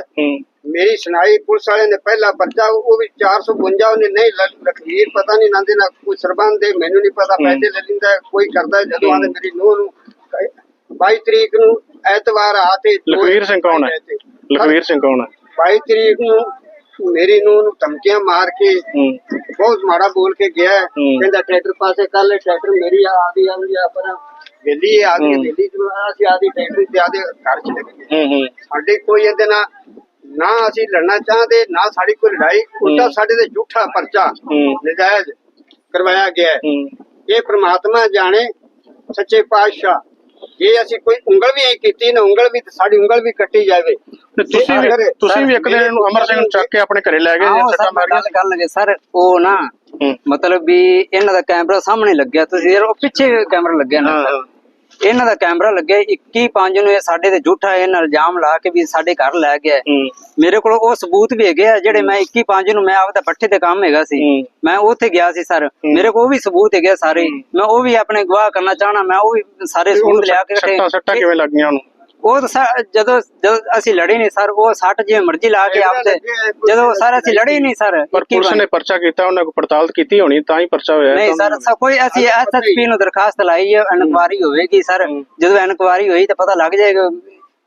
ਮੇਰੀ ਸੁਣਾਈ ਪੁਲਿਸ ਵਾਲੇ ਨੇ ਪਹਿਲਾ ਪਰਚਾ ਉਹ ਵੀ 452 ਉਹਨੇ ਨਹੀਂ ਲ- ਲਖੀਰ ਪਤਾ ਨਹੀਂ ਨੰਦੇ ਨਾਲ ਕੋਈ ਸਰਬੰਧ ਦੇ ਮੈਨੂੰ ਨਹੀਂ ਪਤਾ ਪੈਸੇ ਲੈ ਲਿੰਦਾ ਕੋਈ ਕਰਦਾ ਜਦੋਂ ਆਂਦੇ ਮੇਰੀ ਨੂੰਹ ਨੂੰ 22 ਤਰੀਕ ਨੂੰ ਐਤਵਾਰ ਆ ਤੇ ਲਖਵੀਰ ਸਿੰਘ ਕੌਣ ਹੈ? ਲਖਵੀਰ ਸਿੰਘ ਕੌਣ ਹੈ? 22 ਤਰੀਕ ਨੂੰ ਮੇਰੀ ਨੂੰ ਨੂੰ ਧਮਕੀਆਂ ਮਾਰ ਕੇ ਬਹੁਤ ਮਾੜਾ ਬੋਲ ਕੇ ਗਿਆ। ਹੈ। ਕਹਿੰਦਾ ਟਰੈਕਟਰ ਪਾਸੇ ਕਰ ਲੈ ਟਰੈਕਟਰ ਮੇਰੀ ਆਦੀ ਆਦੀ ਆਪਣਾ ਦਿੱਲੀ ਆ ਗਈ। ਦਿੱਲੀ ਤੋਂ ਅਸੀਂ ਆਦੀ ਟਰੈਕਟਰ ਤੇ ਆਦੇ ਘਰ ਚ ਲੱਗੇ ਹੂੰ ਹੂੰ। ਸਾਡੇ ਕੋਈ ਇਹਦੇ ਨਾਲ ਨਾ ਅਸੀਂ ਲੜਨਾ ਚਾਹਦੇ ਨਾ ਸਾਡੀ ਕੋਈ ਲੜਾਈ ਉਲਟਾ। ਸਾਡੇ ਤੇ ਝੂਠਾ ਪਰਚਾ ਹੂੰ। ਨਜਾਇਜ਼ ਕਰਵਾਇਆ ਗਿਆ। ਹੈ ਹੂੰ। ਇਹ ਪ੍ਰਮਾਤਮਾ ਜਾਣੇ ਸੱਚੇ ਪਾਤਸ਼ਾਹ। ਜੇ ਅਸੀਂ ਕੋਈ ਉਂਗਲ ਵੀ ਐ ਕੀਤੀ ਨਾ ਉਂਗਲ ਵੀ ਸਾਡੀ ਉਂਗਲ ਵੀ ਕੱਟੀ ਜਾਵੇ। ਤੇ ਤੁਸੀਂ ਵੀ ਅਗਰ- ਤੁਸੀਂ ਵੀ ਇੱਕ ਦਿਨ ਇਹਨੂੰ ਅਮਰ ਸਿੰਘ ਨੂੰ ਚੱਕ ਕੇ ਆਪਣੇ ਘਰੇ ਲੈ ਗਏ ਜਾਂ ਸੱਟਾਂ ਸਰ ਮਾਰੀਆਂ। ਗੱਲ ਲੱਗੇ ਸਰ ਉਹ ਨਾ ਮਤਲਬ ਵੀ ਇਹਨਾਂ ਦਾ ਕੈਮਰਾ ਸਾਹਮਣੇ ਲੱਗਿਆ ਤੁਸੀਂ ਯਾਰ ਉਹ ਪਿੱਛੇ ਕੈਮਰਾ ਲੱਗਿਆ ਨਾ ਇਹਨਾਂ ਦਾ ਕੈਮਰਾ ਲੱਗਿਆ 21 5 ਨੂੰ ਇਹ ਸਾਡੇ ਤੇ ਝੂਠਾ ਇਹਨਾਂ ਇਲਜ਼ਾਮ ਲਾ ਕੇ ਵੀ ਸਾਡੇ ਘਰ ਲੈ ਗਿਆ ਮੇਰੇ ਕੋਲ ਉਹ ਸਬੂਤ ਵੀ ਹੈਗੇ ਆ ਜਿਹੜੇ ਮੈਂ 21 5 ਨੂੰ ਮੈਂ ਆਪਦਾ ਪੱਠੇ ਤੇ ਕੰਮ ਹੈਗਾ ਸੀ। ਮੈਂ ਉੱਥੇ ਗਿਆ ਸੀ ਸਰ। ਮੇਰੇ ਕੋਲ ਉਹ ਵੀ ਸਬੂਤ ਹੈਗੇ ਆ ਸਾਰੇ। ਮੈਂ ਉਹ ਵੀ ਆਪਣੇ ਗਵਾਹ ਕਰਨਾ ਚਾਹਣਾ ਮੈਂ ਉਹ ਵੀ ਸਾਰੇ ਸਬੂਤ ਲਿਆ ਕੇ ਸੱਟਾਂ ਸੱਟਾਂ ਕਿਵੇਂ ਲੱਗੀਆਂ ਉਹਨੂੰ? ਉਹ ਤਾਂ ਜਦੋਂ ਜਦੋਂ ਅਸੀਂ ਲੜੇ ਨਹੀਂ ਸਰ ਉਹ ਸੱਟ ਜਿਵੇਂ ਮਰਜ਼ੀ ਲਾ ਕੇ ਆਪਦੇ ਜਦੋਂ ਸਰ ਅਸੀਂ ਲੜੇ ਹੀ ਨਹੀਂ ਸਰ ਪਰ ਪੁਲਿਸ ਨੇ ਪਰਚਾ ਕੀਤਾ ਉਹਨਾਂ ਕੋ ਪੜਤਾਲ ਕੀਤੀ ਹੋਣੀ ਤਾਂ ਹੀ ਪਰਚਾ ਹੋਇਆ ਨਹੀਂ ਸਰ ਸਰ ਕੋਈ ਅਸੀਂ ਐਸਐਸਪੀ ਨੂੰ ਦਰਖਾਸਤ ਲਾਈ ਹੈ ਇਨਕੁਆਰੀ ਹੋਵੇਗੀ ਸਰ। ਜਦੋਂ ਇਨਕੁਆਰੀ ਹੋਈ ਤਾਂ ਪਤਾ ਲੱਗ ਜਾਏਗਾ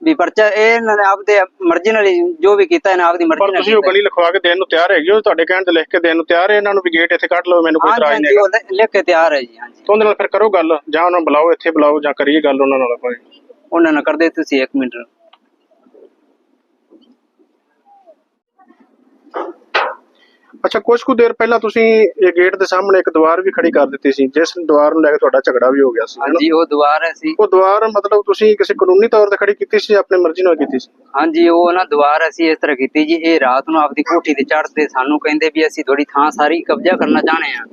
ਵੀ ਪਰਚਾ ਇਹ ਇਹਨਾਂ ਨੇ ਆਪਦੇ ਮਰਜ਼ੀ ਨਾਲ ਹੀ ਜੋ ਵੀ ਕੀਤਾ ਇਹਨਾਂ ਆਪਦੀ ਮਰਜ਼ੀ ਨਾਲ ਤੁਸੀਂ ਉਹ। ਗਲੀ ਲਿਖਵਾ ਕੇ ਦੇਣ ਨੂੰ ਤਿਆਰ ਹੈਗੇ ਹੋ ਤੁਹਾਡੇ ਕਹਿਣ ਤੇ ਲਿਖ ਕੇ ਦੇਣ ਨੂੰ ਤਿਆਰ ਹੈ ਇਹਨਾਂ ਨੂੰ ਵੀ ਗੇਟ ਇੱਥੇ ਕੱਢ ਲਓ ਮੈਨੂੰ ਕੋਈ ਇਤਰਾਜ਼ ਨਹੀਂ ਹਾਂਜੀ ਹੈਗਾ। ਉਹ ਲਿ- ਲਿਖ ਕੇ ਤਿਆਰ ਹੈ ਜੀ ਹਾਂਜੀ। ਤਾਂ ਨਾਲ ਫਿਰ ਕਰੋ ਗੱਲ ਜਾਂ ਉਹਨਾਂ ਨੂੰ ਬੁਲਾਓ ਇੱਥੇ ਬੁਲਾਓ ਜਾਂ ਕਰੀਏ ਗੱਲ ਉਹਨਾਂ ਨਾਲ ਆਪਾਂ। ਉਹਨਾਂ ਨਾਲ ਕਰਦੇ ਤੁਸੀਂ 1 ਮਿੰਟ। ਅੱਛਾ ਕੁਝ ਕੁ ਦੇਰ ਪਹਿਲਾਂ ਤੁਸੀਂ ਇਹ ਗੇਟ ਦੇ ਸਾਹਮਣੇ ਇੱਕ ਦੀਵਾਰ ਵੀ ਖੜੀ ਕਰ ਦਿੱਤੀ ਸੀ ਜਿਸ ਦੀਵਾਰ ਨੂੰ ਲੈ ਕੇ ਤੁਹਾਡਾ ਝਗੜਾ ਵੀ ਹੋ ਗਿਆ ਸੀ? ਹਾਂਜੀ ਉਹ ਦੁਆਰ ਹੈ ਸੀ। ਉਹ ਦੀਵਾਰ ਮਤਲਬ ਤੁਸੀਂ ਕਿਸੇ ਕਾਨੂੰਨੀ ਤੌਰ ਤੇ ਖੜੀ ਕੀਤੀ ਸੀ ਆਪਣੀ ਮਰਜ਼ੀ ਨਾਲ ਕੀਤੀ ਸੀ? ਹਾਂਜੀ ਉਹ ਨਾ ਦੁਆਰ ਅਸੀਂ ਇਸ ਤਰ੍ਹਾਂ ਕੀਤੀ ਜੀ। ਇਹ ਰਾਤ ਨੂੰ ਆਪਦੀ ਕੋਠੀ ਤੇ ਚੜ੍ਹਦੇ ਸਾਨੂੰ ਕਹਿੰਦੇ ਵੀ ਅਸੀਂ ਥੋੜੀ ਥਾਂ ਸਾਰੀ ਕਬਜ਼ਾ ਕਰਨਾ ਚਾਹਣੇ ਆ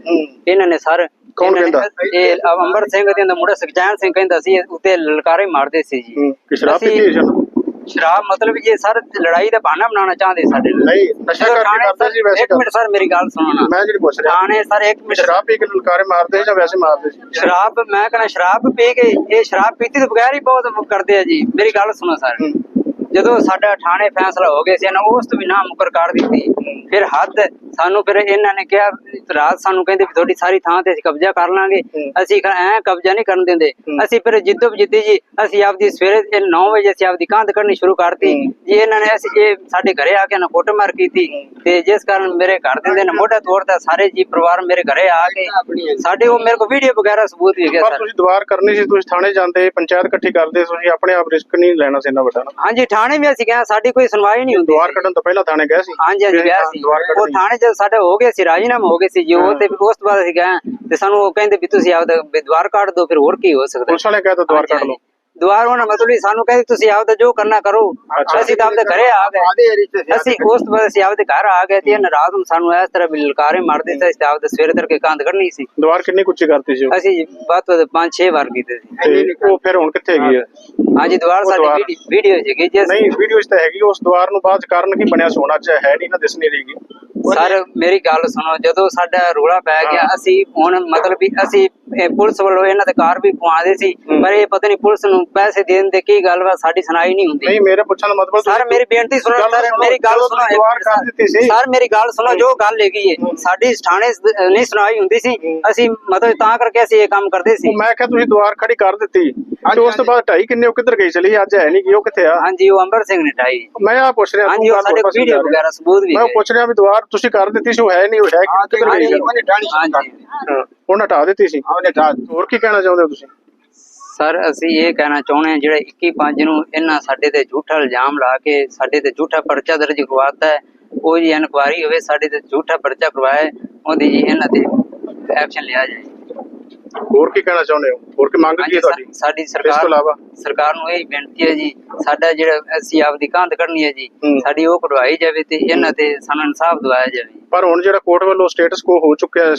ਇਹਨਾਂ ਨੇ ਸਰ ਕੌਣ ਕਹਿੰਦਾ? ਇਹ ਅੰਬਰ ਸਿੰਘ ਦੇ ਅੰਦਰ ਮੁੰਡਾ ਸੁਖਚੈਨ ਸਿੰਘ ਕਹਿੰਦਾ ਸੀ ਉੱਤੇ ਲਲਕਾਰੇ ਮਾਰਦੇ ਸੀ ਜੀ ਕਿ ਸ਼ਰਾਬ ਪੀਤੀ ਹੋਈ ਸੀ ਉਹਨੂੰ? ਸ਼ਰਾਬ ਮਤਲਬ ਇਹ ਸਰ ਲੜਾਈ ਦਾ ਬਹਾਨਾ ਬਣਾਉਣਾ ਚਾਹੁੰਦੇ ਸਾਡੇ। ਨਹੀਂ ਨਸ਼ਾ ਕਰਕੇ ਕਰਦਾ ਸੀ ਵੈਸੇ ਇੱਕ ਮਿੰਟ ਸਰ ਮੇਰੀ ਗੱਲ ਸੁਣੋ ਨਾ ਮੈਂ ਜਿਹੜੀ ਪੁੱਛ ਰਿਹਾ ਥਾਣੇ ਸਰ ਇੱਕ ਮਿੰਟ ਸ਼ਰਾਬ ਪੀ ਕੇ ਲਲਕਾਰੇ ਮਾਰਦੇ ਜਾਂ ਵੈਸੇ ਮਾਰਦੇ ਸੀ ਸ਼ਰਾਬ ਮੈਂ ਕਹਿੰਦਾ ਸ਼ਰਾਬ ਪੀ ਕੇ ਇਹ ਸ਼ਰਾਬ ਪੀਤੀ ਤੋਂ ਬਗੈਰ ਹੀ ਬਹੁਤ ਕਰਦੇ ਆ ਜੀ ਮੇਰੀ ਗੱਲ ਸੁਣੋ ਸਰ। ਜਦੋਂ ਸਾਡਾ ਥਾਣੇ ਫੈਸਲਾ ਹੋ ਗਿਆ ਸੀ ਇਹਨਾਂ ਉਸ ਤੋਂ ਵੀ ਨਾ ਮੁਕਰ ਕਰ ਦਿੱਤੀ ਫਿਰ ਹੱਦ ਸਾਨੂੰ ਫਿਰ ਇਹਨਾਂ ਨੇ ਕਿਹਾ ਰਾਤ ਸਾਨੂੰ ਕਹਿੰਦੇ ਵੀ ਤੁਹਾਡੀ ਸਾਰੀ ਥਾਂ ਤੇ ਅਸੀਂ ਕਬਜ਼ਾ ਕਰ ਲਾਂਗੇ। ਅਸੀਂ ਐ ਕਬਜ਼ਾ ਨਹੀਂ ਕਰਨ ਦਿੰਦੇ। ਅਸੀਂ ਫਿਰ ਜਿੱਦੋ ਜਿੱਦੀ ਜੀ ਅਸੀਂ ਆਪਦੀ ਸਵੇਰੇ 9 ਵਜੇ ਅਸੀਂ ਆਪਦੀ ਕੰਧ ਕੱਢਣੀ ਸ਼ੁਰੂ ਕਰਤੀ। ਜੀ ਇਹਨਾਂ ਨੇ ਅਸੀਂ ਇਹ ਸਾਡੇ ਘਰੇ ਆ ਕੇ ਨਾ ਕੁੱਟਮਾਰ ਕੀਤੀ ਤੇ ਜਿਸ ਕਾਰਨ ਮੇਰੇ ਘਰ ਦੇ ਨੇ ਮੋਢਾ ਤੋੜਦਾ ਸਾਰੇ ਜੀ ਪਰਿਵਾਰ ਮੇਰੇ ਘਰੇ ਆ ਕੇ ਸਾਡੇ ਉਹ ਮੇਰੇ ਕੋਲ ਵੀਡੀਓ ਵਗੈਰਾ ਸਬੂਤ ਵੀ ਪਰ ਸਰ ਤੁਸੀਂ ਦੀਵਾਰ ਕਰਨੀ ਸੀ ਤੁਸੀਂ ਥਾਣੇ ਜਾਂਦੇ ਪੰਚਾਇਤ ਇਕੱਠੀ ਕਰਦੇ ਤੁਸੀਂ ਆਪਣੇ ਆਪ ਰਿਸਕ ਨਹੀਂ ਲੈਣਾ ਸੀ ਇੰਨਾ ਵੱਡਾ ਨਾ ਹਾਂਜੀ ਥਾਣੇ ਵੀ ਅਸੀਂ ਗਏ ਸਾਡੀ ਕੋਈ ਸੁਣਵਾਈ ਨਹੀਂ ਹੁੰਦੀ ਦੀਵਾਰ ਸੀ। ਕੱਢਣ ਤੋਂ ਪਹਿਲਾਂ ਥਾਣੇ ਗਏ ਸੀ ਹਾਂਜੀ ਹਾਂਜੀ ਗਿਆ ਸੀ ਉਹ। ਥਾਣੇ ਚ ਸਾਡੇ ਹੋ ਗਏ ਸੀ ਰਾਜੀਨਾਮਾ ਹੋ ਗਏ ਸੀ ਜੀ ਉਹ। ਤੇ ਉਸ ਤੋਂ ਬਾਅਦ ਅਸੀਂ ਗਏ ਤੇ ਸਾਨੂੰ ਉਹ ਕਹਿੰਦੇ ਵੀ ਤੁਸੀਂ ਆਪਦਾ ਵੀ ਦੀਵਾਰ ਕੱਢ ਦਿਓ ਫਿਰ ਹੋਰ ਕੀ ਹੋ ਸਕਦਾ ਪੁਲਿਸ ਵਾਲੇ ਕਹਿੰਦੇ ਦੀਵਾਰ ਕੱਢ ਲਓ ਦੀਵਾਰ ਉਹਨਾਂ ਮਤਲਬ ਸਾਨੂੰ ਕਹਿੰਦੇ ਤੁਸੀਂ ਆਪਦਾ ਜੋ ਕਰਨਾ ਕਰੋ। ਅਸੀਂ ਤਾਂ ਆਪਦੇ ਘਰੇ ਆ ਗਏ। ਅਸੀਂ ਉਸ ਤੋਂ ਬਾਅਦ ਅਸੀਂ ਆਪਦੇ ਘਰ ਆ ਗਏ ਤੇ ਰਾਤ ਨੂੰ ਸਾਨੂੰ ਇਸ ਤਰ੍ਹਾਂ ਵੀ ਲਲਕਾਰੇ ਮਾਰਦੇ ਸੀ ਅਸੀਂ ਆਪਦੇ ਸਵੇਰੇ ਤੜਕੇ ਕੰਧ ਕੱਢਣੀ ਸੀ। ਦੀਵਾਰ ਕਿੰਨੀ ਕੁ ਉੱਚੀ ਕਰਤੀ ਸੀ? ਅਸੀਂ ਤੋਂ ਵੱਧ ਪੰਜ ਛੇ ਵਾਰ ਕੀਤੇ ਸੀ। ਤੇ ਉਹ ਫਿਰ ਹੁਣ ਕਿੱਥੇ ਹੈਗੀ ਹੈ ਹਾਂਜੀ ਦੀਵਾਰ- ਸਾਡੀ ਵੀਡੀਓ ਸੀਗੀ ਜਿਸ ਨਹੀਂ ਵੀਡੀਓ ਤਾਂ ਹੈਗੀ ਉਸ ਦੀਵਾਰ ਨੂੰ ਬਾਅਦ ਕਾਰਨ ਕੀ ਬਣਿਆ ਸੋਨਾ 'ਚ ਹੈ ਨਹੀਂ ਨਾ ਦਿਸ ਨਹੀਂ ਰਹੀਗੀ ਸਰ ਮੇਰੀ ਗੱਲ ਸੁਣੋ ਜਦੋਂ ਸਾਡਾ ਰੋਲਾ ਪੈ ਗਿਆ। ਅਸੀਂ ਹੁਣ ਮਤਲਬ ਵੀ ਅਸੀਂ ਪੁਲਿਸ ਵੱਲੋਂ ਇਹਨਾਂ ਦੇ ਕਾਰ ਵੀ ਪਵਾਉਂਦੇ ਸੀ। ਪਰ ਇਹ ਪਤਾ ਨਹੀਂ ਪੁਲਿਸ ਨੂੰ ਪੈਸੇ ਦੇਣ ਦੇ ਕੀ ਗੱਲ ਵਾ ਸਾਡੀ ਸੁਣਾਈ ਨਹੀਂ ਹੁੰਦੀ ਨਹੀਂ ਮੇਰੇ ਪੁੱਛਣ ਦਾ ਮਤਲਬ ਸਰ ਮੇਰੀ ਬੇਨਤੀ ਸੁਣੋ ਸਰ ਮੇਰੀ ਗੱਲ ਸੁਣੋ ਸਰ ਮੇਰੀ ਗੱਲ ਸੁਣੋ ਜੋ ਗੱਲ ਹੈਗੀ ਏ ਹੂੰ। ਸਾਡੀ ਥਾਣੇ ਨਹੀਂ ਸੁਣਾਈ ਹੁੰਦੀ ਸੀ। ਅਸੀਂ ਮਤਲਬ ਤਾਂ ਕਰਕੇ ਅਸੀਂ ਇਹ ਕੰਮ ਕਰਦੇ ਸੀ ਮੈਂ ਕਿਹਾ ਤੁਸੀਂ ਦੀਵਾਰ ਖੜੀ ਕਰ ਦਿੱਤੀ ਤੇ ਉਸ ਤੋਂ ਬਾਅਦ ਢਾਈ ਕਿੰਨੇ ਉਹ ਕਿੱਧਰ ਗਈ ਚਲੀ? ਅੱਜ ਹੈ ਨਹੀਂ ਕਿ ਉਹ ਕਿੱਥੇ ਆ? ਹਾਂਜੀ ਉਹ ਅੰਬਰ ਸਿੰਘ ਨੇ ਢਾਈ। ਮੈਂ ਆ ਪੁੱਛ ਰਿਹਾ ਹਾਂਜੀ ਉਹ ਸਾਡੇ ਵੀਡੀਓ। ਵਗੈਰਾ ਸਬੂਤ ਵੀ ਮੈਂ ਪੁੱਛ ਰਿਹਾ ਵੀ ਦੀਵਾਰ ਤੁਸੀਂ ਕਰ ਦਿੱਤੀ ਸੀ ਉਹ ਹੈ ਨਹੀਂ ਉਹ ਹੈ ਕਿੱਧਰ ਗਈ? ਉਹਨੇ ਢਾਣੀ ਹਾਂਜੀ। ਹਾਂ, ਉਹਨੇ ਹਟਾ ਦਿੱਤੀ ਸੀ। ਉਹਨੇ ਢਾ ਹੋਰ ਕੀ ਕਹਿਣਾ ਚਾਹੁੰਦੇ ਹੋ ਤੁਸੀਂ? ਸਰ ਅਸੀਂ ਇਹ ਕਹਿਣਾ ਚਾਹੁੰਦੇ ਹਾਂ ਜਿਹੜਾ 21 5 ਨੂੰ ਇਹਨਾਂ ਸਾਡੇ ਤੇ ਝੂਠਾ ਇਲਜ਼ਾਮ ਲਾ ਕੇ ਸਾਡੇ ਤੇ ਝੂਠਾ ਪਰਚਾ ਦਰਜ ਕਰਵਾਤਾ ਹੈ ਉਹ ਜੀ ਇਨਕੁਆਰੀ ਹੋਵੇ ਸਾਡੇ ਤੇ ਝੂਠਾ ਪਰਚਾ ਕਰਵਾਇਆ ਹੈ, ਉਹਦੀ ਜੀ ਇਹਨਾਂ ਤੇ ਐਕਸ਼ਨ ਲਿਆ ਜਾਏ। ਹੋਰ ਕੀ ਕਹਿਣਾ ਚਾਹੁੰਦੇ ਹੋ? ਹੋਰ ਕੀ ਮੰਗ ਕੀ ਹੈ ਤੁਹਾਡੀ? ਸਾਡੀ ਇਸ ਤੋਂ ਸਰਕਾਰ ਇਲਾਵਾ? ਸਰਕਾਰ ਨੂੰ ਇਹ ਬੇਨਤੀ ਹੈ ਜੀ ਸਾਡਾ ਜਿਹੜਾ ਅਸੀਂ ਆਪਦੀ ਕੰਧ ਕੱਢਣੀ ਹੈ ਜੀ। ਸਾਡੀ ਉਹ ਕਢਵਾਈ ਜਾਵੇ ਤੇ ਇਹਨਾਂ ਤੇ ਸਾਨੂੰ ਇਨਸਾਫ ਦਿਵਾਇਆ ਜਾਵੇ। ਪਰ ਹੁਣ ਜਿਹੜਾ ਕੋਰਟ ਵੱਲੋਂ ਸਟੇਟਸ ਕੋ ਹੋ ਚੁੱਕਿਆ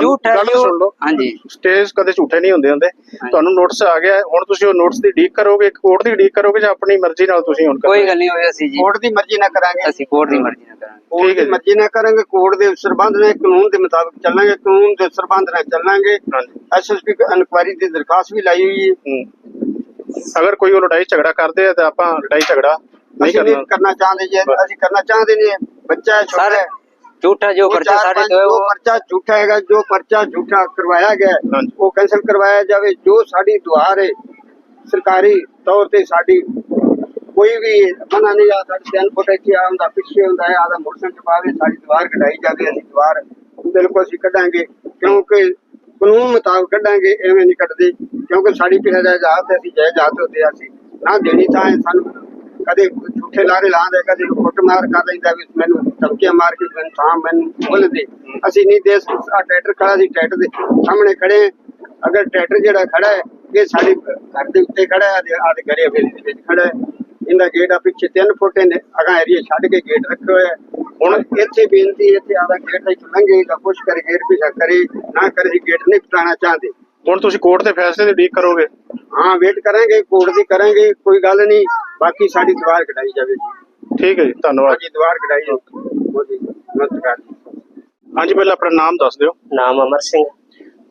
ਝੂਠ ਹੈ ਗੱਲ ਜੋ- ਸੁਣ ਲਓ। ਹਾਂਜੀ। ਸਟੇਜ ਕਦੇ ਝੂਠੇ ਨਹੀਂ ਹੁੰਦੇ ਹੁੰਦੇ। ਤੁਹਾਨੂੰ ਨੋਟਿਸ ਆ ਗਿਆ ਹੈ, ਹੁਣ ਤੁਸੀਂ ਉਹ ਨੋਟਿਸ ਦੀ ਡੀਕ ਕਰੋਗੇ ਕੋਰਟ ਦੀ ਡੀਕ ਕਰੋਗੇ ਜਾਂ ਆਪਣੀ ਮਰਜ਼ੀ ਨਾਲ ਤੁਸੀਂ ਹੁਣ ਕੋਈ ਕਰੋਗੇ? ਗੱਲ ਨਹੀਂ ਹੋਈ ਅਸੀਂ ਜੀ। ਕੋਰਟ ਦੀ ਮਰਜ਼ੀ ਨਾ ਕਰਾਂਗੇ। ਅਸੀਂ ਕੋਰਟ ਦੀ ਮਰਜ਼ੀ ਨਾਲ ਕਰਾਂਗੇ। ਕੋਰਟ ਠੀਕ ਹੈ ਦੀ ਜੀ। ਮਰਜ਼ੀ ਨਾ ਕਰਾਂਗੇ ਕੋਰਟ ਦੇ ਸਰਬੰਧ ਨਾਲ ਕਾਨੂੰਨ ਦੇ ਮੁਤਾਬਕ ਚੱਲਾਂਗੇ ਕਾਨੂੰਨ ਦੇ ਸਰਬੰਧ ਨਾਲ ਚੱਲਾਂਗੇ। ਹਾਂਜੀ। ਐਸਐਸਪੀ ਇਨਕੁਆਇਰੀ ਦੀ ਦਰਖਾਸਤ ਵੀ ਲਾਈ ਹੋਈ ਹੈ। ਹੂੰ। ਅਗਰ ਕੋਈ ਉਹ ਲੜਾਈ ਝਗੜਾ ਕਰਦੇ ਆ ਤਾਂ ਆਪਾਂ ਲੜਾਈ ਝਗੜਾ ਨਹੀਂ ਅਸੀਂ ਕਰਨਾ। ਚਾਹੁੰਦੇ ਜੇ ਬਸ। ਅਸੀਂ ਕਰਨਾ ਚਾਹੁੰਦੇ ਨਹੀਂ। ਬੱਚਾ ਹੈ ਛੋਟਾ ਸਰ ਹੈ। ਝੂਠਾ ਜੋ ਚਾਰ ਸਾਡੇ ਤੋਂ ਹੈ, ਜੋ ਉਹ ਪਰਚਾ ਝੂਠਾ ਹੈਗਾ ਜੋ ਪਰਚਾ ਝੂਠਾ ਕਰਵਾਇਆ ਗਿਆ ਹੈ, ਹਾਂਜੀ। ਉਹ ਕੈਂਸਲ ਕਰਵਾਇਆ ਜਾਵੇ ਜੋ ਸਾਡੀ ਦੁਆਰ ਹੈ ਸਰਕਾਰੀ ਤੌਰ ਤੇ ਸਾਡੀ ਕੋਈ ਵੀ ਮਨਾ ਨਹੀਂ ਆ ਸਾਡੇ ਤਿੰਨ ਫੁੱਟ ਇੱਥੇ ਆਉਂਦਾ ਪਿੱਛੇ ਹੁੰਦਾ ਹੈ ਆਦਾ ਮੋਟਰਸਾਈਕਲ ਚਪਾਵੇ ਸਾਡੀ ਦੀਵਾਰ ਕਢਾਈ ਜਾਵੇ ਅਸੀਂ ਦੀਵਾਰ ਬਿਲਕੁਲ ਅਸੀਂ ਕੱਢਾਂਗੇ ਕਿਉਂਕਿ ਕਾਨੂੰਨ ਮੁਤਾਬਕ ਕੱਢਾਂਗੇ ਐਵੇਂ ਨਹੀਂ ਕੱਢਦੇ ਕਿਉਂਕਿ ਸਾਡੀ ਪਿਛਲੇ ਜਾਇਦਾਦ ਤੇ ਅਸੀਂ ਜਾਇਦਾਦ ਹੁੰਦੇ ਅਸੀਂ ਨਾ ਦੇਣੀ ਤਾਂ ਹੈ ਸਾਨੂੰ ਕਦੇ ਝੂਠੇ ਲਾਰੇ ਲਾਉਂਦੇ ਕਦੇ ਕੁੱਟ ਮਾਰ ਕਰ ਲੈਂਦਾ ਵੀ ਮੈਨੂੰ ਧਮਕੀਆਂ ਮਾਰ ਕੇ ਤਾਂ ਮੈਨੂੰ ਬੋਲ ਦੇ। ਅਸੀਂ ਨਹੀਂ ਦੇ ਆ ਟਰੈਕਟਰ ਖੜਾ ਸੀ ਟਰੈਕਟਰ ਦੇ ਸਾਹਮਣੇ ਖੜੇ। ਅਗਰ ਟਰੈਕਟਰ ਜਿਹੜਾ ਖੜਾ ਹੈ ਇਹ ਸਾਡੇ ਘਰ ਦੇ ਉੱਤੇ ਖੜਾ ਹੈ ਆਦੇ ਘਰੇ ਦੇ ਵਿੱਚ ਖੜਾ ਹੈ। ਇਹਦਾ ਗੇਟ ਆ ਪਿੱਛੇ 3 ਫੁੱਟ ਨੇ ਅਗਾ ਏਰੀਆ ਛੱਡ ਕੇ ਗੇਟ ਰੱਖਿਆ ਹੋਇਆ ਹੈ ਹੁਣ ਇੱਥੇ ਬੇਨਤੀ ਇੱਥੇ ਆਦਾ ਗੇਟ ਦਾ ਲੰਘੇ ਤਾਂ ਕੁਛ ਕਰੇ ਗੇਟ ਪਿਛਾ ਕਰੇ ਨਾ ਕਰੇ ਗੇਟ ਨਹੀਂ ਪਟਾਣਾ ਚਾਹਦੇ। ਹੁਣ ਤੁਸੀਂ ਕੋਰਟ ਦੇ ਫੈਸਲੇ ਦੀ ਉਡੀਕ ਕਰੋਗੇ? ਹਾਂ ਵੇਟ ਕਰਾਂਗੇ ਕੋਰਟ ਦੀ ਕਰਾਂਗੇ ਕੋਈ ਗੱਲ ਨਹੀਂ। ਬਾਕੀ ਸਾਡੀ ਦੀਵਾਰ ਕਢਾਈ ਜਾਵੇ ਠੀਕ ਹੈ ਜੀ ਧੰਨਵਾਦ। ਸਾਡੀ ਦੀਵਾਰ ਕਢਾਈ ਜਾਵੇ ਮੋਦੀ ਨਮਸਕਾਰ ਹਾਂਜੀ ਪਹਿਲਾਂ ਆਪਣਾ ਨਾਮ ਦੱਸ ਦਿਓ। ਨਾਮ ਅਮਰ ਸਿੰਘ।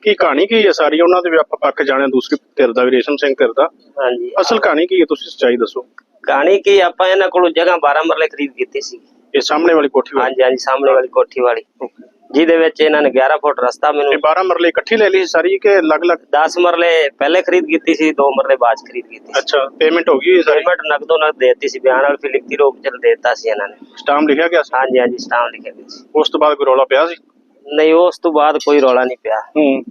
ਕੀ ਕਹਾਣੀ ਕੀ ਹੈ ਸਾਰੀ? ਉਹਨਾਂ ਦੇ ਵੀ ਆਪਾਂ ਪੱਖ ਜਾਣਿਆ ਦੂਸਰੀ ਧਿਰ ਦਾ ਵੀ ਰੇਸ਼ਮ ਸਿੰਘ ਧਿਰ ਦਾ। ਹਾਂਜੀ। ਅਸਲ ਕਹਾਣੀ ਕੀ ਹੈ? ਤੁਸੀਂ ਸੱਚਾਈ ਦੱਸੋ। ਕਹਾਣੀ ਕੀ ਆਪਾਂ ਇਹਨਾਂ ਕੋਲੋਂ ਜਗ੍ਹਾ 12 ਮਰਲੇ ਖਰੀਦ ਕੀਤੀ ਸੀ। ਇਹ ਸਾਹਮਣੇ ਵਾਲੀ ਕੋਠੀ ਵਾਲੀ? ਹਾਂਜੀ ਹਾਂਜੀ ਸਾਹਮਣੇ ਵਾਲੀ ਕੋਠੀ ਵਾਲੀ। Okay. ਜਿਹਦੇ ਵਿੱਚ ਇਹਨਾਂ ਨੇ 11 ਫੁੱਟ ਰਸਤਾ ਮੈਨੂੰ ਇਹ 12 ਮਰਲੇ ਇਕੱਠੀ ਲੈ ਲਈ ਸੀ ਸਾਰੀ ਕਿ ਅਲੱਗ-ਅਲੱਗ? 10 ਮਰਲੇ ਪਹਿਲੇ ਖਰੀਦ ਕੀਤੀ ਸੀ 2 ਮਰਲੇ ਬਾਅਦ ਖਰੀਦ ਕੀਤੀ ਅੱਛਾ ਪੇਮੈਂਟ ਹੋ ਗਈ ਸਾਰੀ? ਪੇਮੈਂਟ ਨਕਦੋ ਨਕਦ ਦੇਤੀ ਸੀ ਬਿਆਨ ਵਾਲੀ ਲਿਖਤੀ ਰੂਪ ਚ ਦੇਤਾ ਸੀ ਇਹਨਾਂ ਨੇ। ਸਟਾਮ ਲਿਖਿਆ ਗਿਆ ਸੀ? ਹਾਂਜੀ ਹਾਂਜੀ ਸਟਾਮ ਲਿਖਿਆ ਗਿਆ ਸੀ। ਉਸ ਤੋਂ ਬਾਅਦ ਕੋਈ ਰੌਲਾ ਪਿਆ ਸੀ? ਨਹੀਂ ਉਸ ਤੋਂ ਬਾਅਦ ਕੋਈ ਰੌਲਾ ਨਹੀਂ ਪਿਆ। ਹੂੰ।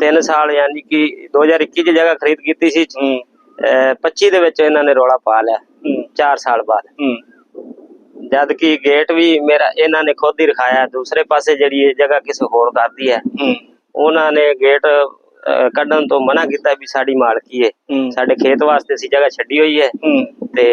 3 ਸਾਲ ਯਾਨੀ ਕਿ 2021 ਚ ਜਗ੍ਹਾ ਖਰੀਦ ਕੀਤੀ ਸੀ। ਹੂੰ। ਅਹ 25 ਦੇ ਵਿੱਚ ਇਹਨਾਂ ਨੇ ਰੌਲਾ ਪਾ ਲਿਆ। ਹੂੰ। 4 ਸਾਲ ਬਾਅਦ। ਹੂੰ। ਜਦ ਕਿ ਗੇਟ ਵੀ ਮੇਰਾ ਇਹਨਾਂ ਨੇ ਖੁਦ ਹੀ ਰਖਾਇਆ। ਦੂਸਰੇ ਪਾਸੇ ਜਿਹੜੀ ਇਹ ਜਗ੍ਹਾ ਕਿਸੇ ਹੋਰ ਕਰਦੀ ਹੈ ਉਹਨਾਂ ਨੇ ਗੇਟ ਕੱਢਣ ਤੋਂ ਮਨਾ ਕੀਤਾ ਵੀ ਸਾਡੀ ਮਾਲਕੀ ਹੈ। ਸਾਡੇ ਖੇਤ ਵਾਸਤੇ ਅਸੀਂ ਜਗ੍ਹਾ ਛੱਡੀ ਹੋਈ ਹੈ। ਤੇ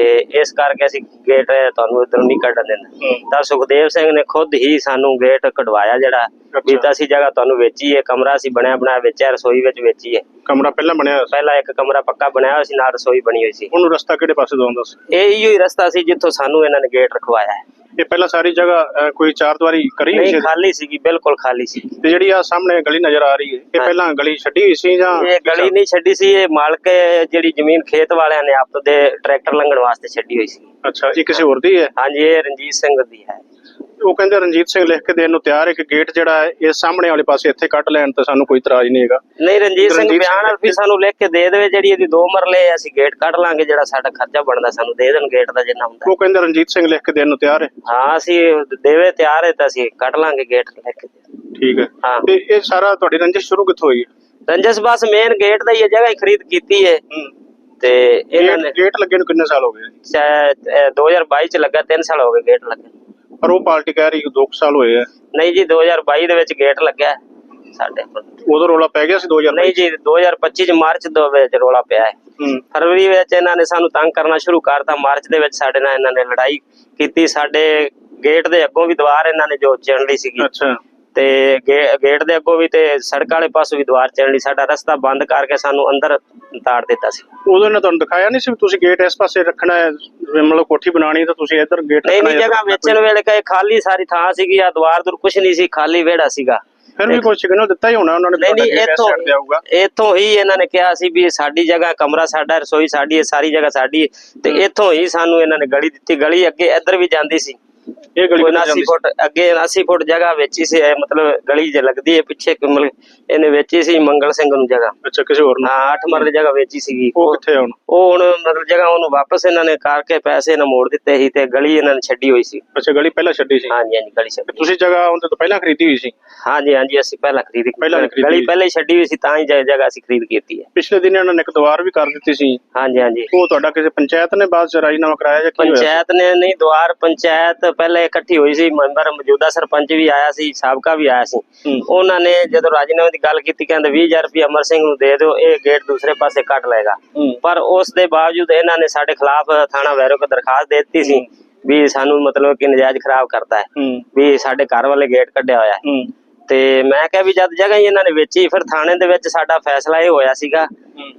ਇਸ ਕਰਕੇ ਅਸੀਂ ਗੇਟ ਤੁਹਾਨੂੰ ਇਧਰੋਂ ਨਹੀਂ ਕੱਢਣ ਦਿੰਦੇ। ਤਾਂ ਸੁਖਦੇਵ ਸਿੰਘ ਨੇ ਖੁਦ ਹੀ ਸਾਨੂੰ ਗੇਟ ਕਢਵਾਇਆ ਜਿਹੜਾ ਵੀ। ਤਾਂ ਅਸੀਂ ਜਗ੍ਹਾ ਤੁਹਾਨੂੰ ਵੇਚੀ ਹੈ ਕਮਰਾ ਅਸੀਂ ਬਣਿਆ ਬਣਾਇਆ ਵੇਚਿਆ ਰਸੋਈ ਵਿੱਚ ਵੇਚੀ ਹੈ ਕਮਰਾ ਪਹਿਲਾਂ ਬਣਿਆ ਹੋਇਆ ਸੀ? ਪਹਿਲਾਂ ਇੱਕ ਕਮਰਾ ਪੱਕਾ ਬਣਾਇਆ ਹੋਇਆ ਸੀ ਨਾਲ ਰਸੋਈ ਬਣੀ ਹੋਈ ਸੀ। ਉਹਨੂੰ ਰਸਤਾ ਕਿਹੜੇ ਪਾਸੇ ਆਉਂਦਾ ਸੀ? ਇਹ ਹੀ ਰਸਤਾ ਸੀ ਜਿੱਥੋਂ ਸਾਨੂੰ ਇਹਨਾਂ ਨੇ ਗੇਟ ਰਖਵਾਇਆ ਹੈ ਇਹ ਪਹਿਲਾਂ ਸਾਰੀ ਜਗ੍ਹਾ ਕੋਈ ਚਾਰ ਦੀਵਾਰੀ ਕਰੀ ਹੋਈ ਨਹੀਂ ਸੀ? ਖਾਲੀ ਸੀਗੀ ਬਿਲਕੁਲ ਖਾਲੀ ਸੀ ਤੇ ਜਿਹੜੀ ਆ ਸਾਹਮਣੇ ਗਲੀ ਨਜ਼ਰ ਆ ਰਹੀ ਹੈ ਇਹ। ਪਹਿਲਾਂ ਗਲੀ ਛੱਡੀ ਹੋਈ ਸੀ ਜਾਂ ਇਹ ਗਲੀ ਨਹੀਂ ਛੱਡੀ ਸੀ ਇਹ ਮਾਲਕ ਹੈ ਜਿਹੜੀ ਜ਼ਮੀਨ ਖੇਤ ਵਾਲਿਆਂ ਨੇ ਆਪ ਦੇ ਟਰੈਕਟਰ ਲੰਘਣ ਵਾਸਤੇ ਛੱਡੀ ਹੋਈ ਸੀ। ਅੱਛਾ ਇਹ ਕਿਸੇ ਹੋਰ ਦੀ ਹੈ? ਹਾਂਜੀ ਇਹ ਰਣਜੀਤ ਸਿੰਘ ਦੀ ਹੈ। ਉਹ ਕਹਿੰਦੇ ਰਣਜੀਤ ਸਿੰਘ ਲਿਖ ਕੇ ਦੇਣ ਨੂੰ ਤਿਆਰ ਹੈ ਕਿ ਗੇਟ ਜਿਹੜਾ ਹੈ ਇਹ ਸਾਹਮਣੇ ਵਾਲੇ ਪਾਸੇ ਇੱਥੇ ਕੱਟ ਲੈਣ ਤੇ ਸਾਨੂੰ ਕੋਈ ਇਤਰਾਜ਼ ਨਹੀਂ ਹੈਗਾ। ਨਹੀਂ ਰਣਜੀਤ ਸਿੰਘ ਬਿਆਨ ਵੀ ਸਾਨੂੰ ਲਿਖ ਕੇ ਦੇ ਦੇਵੇ ਜਿਹੜੀ ਇਹਦੀ ਦੋ ਮਰਲੇ ਆ, ਅਸੀਂ ਗੇਟ ਕੱਢ ਲਾਂਗੇ ਜਿਹੜਾ ਸਾਡਾ ਖਰਚਾ ਬਣਦਾ ਸਾਨੂੰ ਦੇ ਦੇਣ ਗੇਟ ਦਾ ਜਿੰਨਾ ਹੁੰਦਾ। ਉਹ ਕਹਿੰਦੇ ਰਣਜੀਤ ਸਿੰਘ ਲਿਖ ਕੇ ਦੇਣ ਨੂੰ ਤਿਆਰ ਹੈ। ਹਾਂ ਅਸੀਂ ਦੇਵੇ ਤਿਆਰ ਹੈ ਤਾਂ ਅਸੀਂ ਕੱਢ ਲਾਂਗੇ ਗੇਟ ਲਿਖ ਕੇ। ਠੀਕ ਹੈ। ਹਾਂ। ਤੇ ਇਹ ਸਾਰਾ ਤੁਹਾਡੀ ਰੰਜਿਸ਼ ਸ਼ੁਰੂ ਕਿੱਥੋਂ ਹੋਈ ਹੈ? ਰੰਜਸ ਬਸ ਮੇਨ ਗੇਟ ਦਾ ਹੀ ਇਹ ਜਗ੍ਹਾ ਹੀ ਖਰੀਦ ਕੀਤੀ ਹੈ। ਤੇ ਇਹਨਾਂ ਨੇ ਗੇਟ ਲੱਗੇ ਨੂੰ ਕਿੰਨੇ ਸਾਲ ਹੋ ਗਏ? ਸ਼ਾਇਦ, ਅਹ, 2022 ਚ ਲੱਗਾ 3 ਸਾਲ ਹੋ ਗਏ ਗੇਟ ਲੱਗੇ ਪਰ ਉਹ ਪਾਰਟੀ ਕਹਿ ਰਹੀ ਕਿ 2 ਸਾਲ ਹੋਏ ਆ। ਨਹੀਂ ਜੀ 2022 ਦੇ ਵਿੱਚ ਗੇਟ ਲੱਗਿਆ ਹੈ ਸਾਡੇ ਕੋਲ। ਉਦੋਂ ਰੋਲਾ ਪੈ ਗਿਆ ਸੀ 2000 ਨਹੀਂ ਜੀ 2025 ਚ ਮਾਰਚ ਦੇ ਵਿੱਚ ਰੋਲਾ ਪਿਆ ਹੂੰ। ਫਰਵਰੀ ਵਿੱਚ ਇਹਨਾਂ ਨੇ ਸਾਨੂੰ ਤੰਗ ਕਰਨਾ ਸ਼ੁਰੂ ਕਰਤਾ। ਮਾਰਚ ਦੇ ਵਿੱਚ ਸਾਡੇ ਨਾਲ ਇਹਨਾਂ ਨੇ ਲੜਾਈ ਕੀਤੀ। ਸਾਡੇ ਗੇਟ ਦੇ ਅੱਗੋਂ ਵੀ ਦੀਵਾਰ ਇਹਨਾਂ ਨੇ ਜੋ ਚਿਣ ਲਈ ਸੀਗੀ। ਅੱਛਾ। ਤੇ ਗੇਟ ਦੇ ਅੱਗੋਂ ਵੀ ਤੇ ਸੜਕ ਵਾਲੇ ਪਾਸੋਂ ਵੀ ਦੀਵਾਰ ਚਿਣ ਲਈ ਸਾਡਾ ਰਸਤਾ ਬੰਦ ਕਰਕੇ ਸਾਨੂੰ ਅੰਦਰ ਤਾੜ ਦਿੱਤਾ ਸੀ। ਉਦੋਂ ਨੇ ਤੁਹਾਨੂੰ ਦਿਖਾਇਆ ਨਹੀਂ ਸੀ ਵੀ ਤੁਸੀਂ ਗੇਟ ਇਸ ਪਾਸੇ ਰੱਖਣਾ ਹੈ ਮਤਲਬ ਕੋਠੀ ਬਣਾਣੀ ਤਾਂ ਤੁਸੀਂ ਇੱਧਰ ਗੇਟ ਨਹੀਂ ਰੱਖਣਾ ਨਹੀਂ ਜਗ੍ਹਾ ਵੇਚਣ ਵੇਲੇ ਕਹੇ ਖਾਲੀ ਸਾਰੀ ਥਾਂ ਸੀਗੀ ਆ ਦੀਵਾਰ ਦੂਰ ਕੁਛ ਨਹੀਂ ਸੀ ਖਾਲੀ ਵਿਹੜਾ ਸੀਗਾ। ਫਿਰ ਵੀ ਕੋਈ ਸਿਗਨਲ ਦਿੱਤਾ ਹੀ ਹੋਣਾ ਉਹਨਾਂ ਨੇ ਨਹੀਂ ਇੱਥੋਂ ਇੱਥੋਂ ਹੀ ਇਹਨਾਂ ਨੇ ਕਿਹਾ ਸੀ ਵੀ ਸਾਡੀ ਜਗ੍ਹਾ ਕਮਰਾ ਸਾਡਾ ਰਸੋਈ ਸਾਡੀ ਹੈ ਸਾਰੀ ਜਗ੍ਹਾ ਸਾਡੀ। ਤੇ ਇੱਥੋਂ ਹੀ ਸਾਨੂੰ ਇਹਨਾਂ ਨੇ ਗਲੀ ਦਿੱਤੀ ਗਲੀ ਅੱਗੇ ਇੱਧਰ ਵੀ ਜਾਂਦੀ ਸੀ। ਇਹ ਗਲੀ ਕੋਈ ਕਿੱਥੇ 80 ਜਾਂਦੀ ਸੀ? ਫੁੱਟ ਅੱਗੇ 80 ਫੁੱਟ ਜਗ੍ਹਾ ਵੇਚੀ ਸੀ ਇਹ ਮਤਲਬ ਗਲੀ ਜੇ ਲੱਗਦੀ ਹੈ ਪਿੱਛੇ ਕਿ ਮਤਲਬ ਇਹਨੇ ਵੇਚੀ ਸੀ ਮੰਗਲ ਸਿੰਘ ਨੂੰ ਜਗ੍ਹਾ। ਅੱਛਾ ਕਿਸੇ ਹੋਰ ਨੂੰ? ਹਾਂ 8 ਮਰਲੇ ਜਗ੍ਹਾ ਵੇਚੀ ਸੀਗੀ। ਉਹ ਕਿੱਥੇ ਆ ਹੁਣ? ਉਹ ਹੁਣ ਮਤਲਬ ਜਗ੍ਹਾ ਉਹਨੂੰ ਵਾਪਸ ਇਹਨਾਂ ਨੇ ਕਰਕੇ ਪੈਸੇ ਨਾ ਮੋੜ ਦਿੱਤੇ ਸੀ ਤੇ ਗਲੀ ਇਹਨਾਂ ਨੇ ਛੱਡੀ ਹੋਈ ਸੀ। ਅੱਛਾ ਗਲੀ ਪਹਿਲਾਂ ਛੱਡੀ ਸੀ? ਹਾਂਜੀ ਹਾਂਜੀ ਗਲੀ ਛੱਡੀ। ਤੁਸੀਂ ਜਗ੍ਹਾ ਉਹਦੇ ਤੋਂ ਪਹਿਲਾਂ ਖਰੀਦੀ ਹੋਈ ਸੀ? ਹਾਂਜੀ ਹਾਂਜੀ ਅਸੀਂ ਪਹਿਲਾਂ ਖਰੀਦੀ ਪਹਿਲਾਂ ਖਰੀਦੀ ਗਲੀ। ਪਹਿਲਾਂ ਹੀ ਛੱਡੀ ਹੋਈ ਸੀ ਤਾਂ ਹੀ ਜ- ਜਗ੍ਹਾ ਅਸੀਂ ਖਰੀਦ ਕੀਤੀ ਹੈ। ਪਿਛਲੇ ਦਿਨ ਇਹਨਾਂ ਨੇ ਇੱਕ ਦੀਵਾਰ ਵੀ ਕਰ ਦਿੱਤੀ ਸੀ। ਹਾਂਜੀ ਹਾਂਜੀ। ਉਹ ਤੁਹਾਡਾ ਕਿਸੇ ਪੰਚਾਇਤ ਨੇ ਬਾਅਦ ਚ ਰਾਜੀਨਾਮਾ ਕਰਾਇਆ ਜਾਂ ਕੀ ਹੋਇਆ? ਪੰਚਾਇਤ ਨੇ ਨਹੀਂ ਦੁਆਰ ਪੰਚਾਇਤ ਪਹਿਲੇ ਇਕੱਠੀ ਹੋਈ ਸੀ ਮੈਂਬਰ ਮੌਜੂਦਾ ਸਰਪੰਚ ਵੀ ਆਇਆ ਸੀ ਸਾਬਕਾ ਵੀ ਆਇਆ ਸੀ। ਉਹਨਾਂ ਨੇ ਜਦੋਂ ਰਾਜੀਨਾਮੇ ਦੀ ਗੱਲ ਕੀਤੀ ਕਹਿੰਦੇ 20000 ਰੁਪਏ ਅਮਰ ਸਿੰਘ ਨੂੰ ਦੇ ਦਿਓ ਇਹ ਗੇਟ ਦੂਸਰੇ ਪਾਸੇ ਕੱਟ ਲਏਗਾ। ਪਰ ਉਸ ਦੇ ਬਾਵਜੂਦ ਇਹਨਾਂ ਨੇ ਸਾਡੇ ਖਿਲਾਫ ਥਾਣਾ ਵੈਰੋ ਕੋ ਦਰਖਾਸਤ ਦੇ ਦਿੱਤੀ ਸੀ ਵੀ ਸਾਨੂੰ ਮਤਲਬ ਕਿ ਨਜਾਇਜ਼ ਖਰਾਬ ਕਰਦਾ ਹੈ। ਵੀ ਸਾਡੇ ਘਰ ਵਾਲੇ ਗੇਟ ਕੱਢਿਆ ਹੋਇਆ ਹੂੰ। ਤੇ ਮੈਂ ਕਿਹਾ ਵੀ ਜਦ ਜਗ੍ਹਾ ਹੀ ਇਹਨਾਂ ਨੇ ਵੇਚੀ ਫਿਰ ਥਾਣੇ ਦੇ ਵਿੱਚ ਸਾਡਾ ਫੈਸਲਾ ਇਹ ਹੋਇਆ ਸੀਗਾ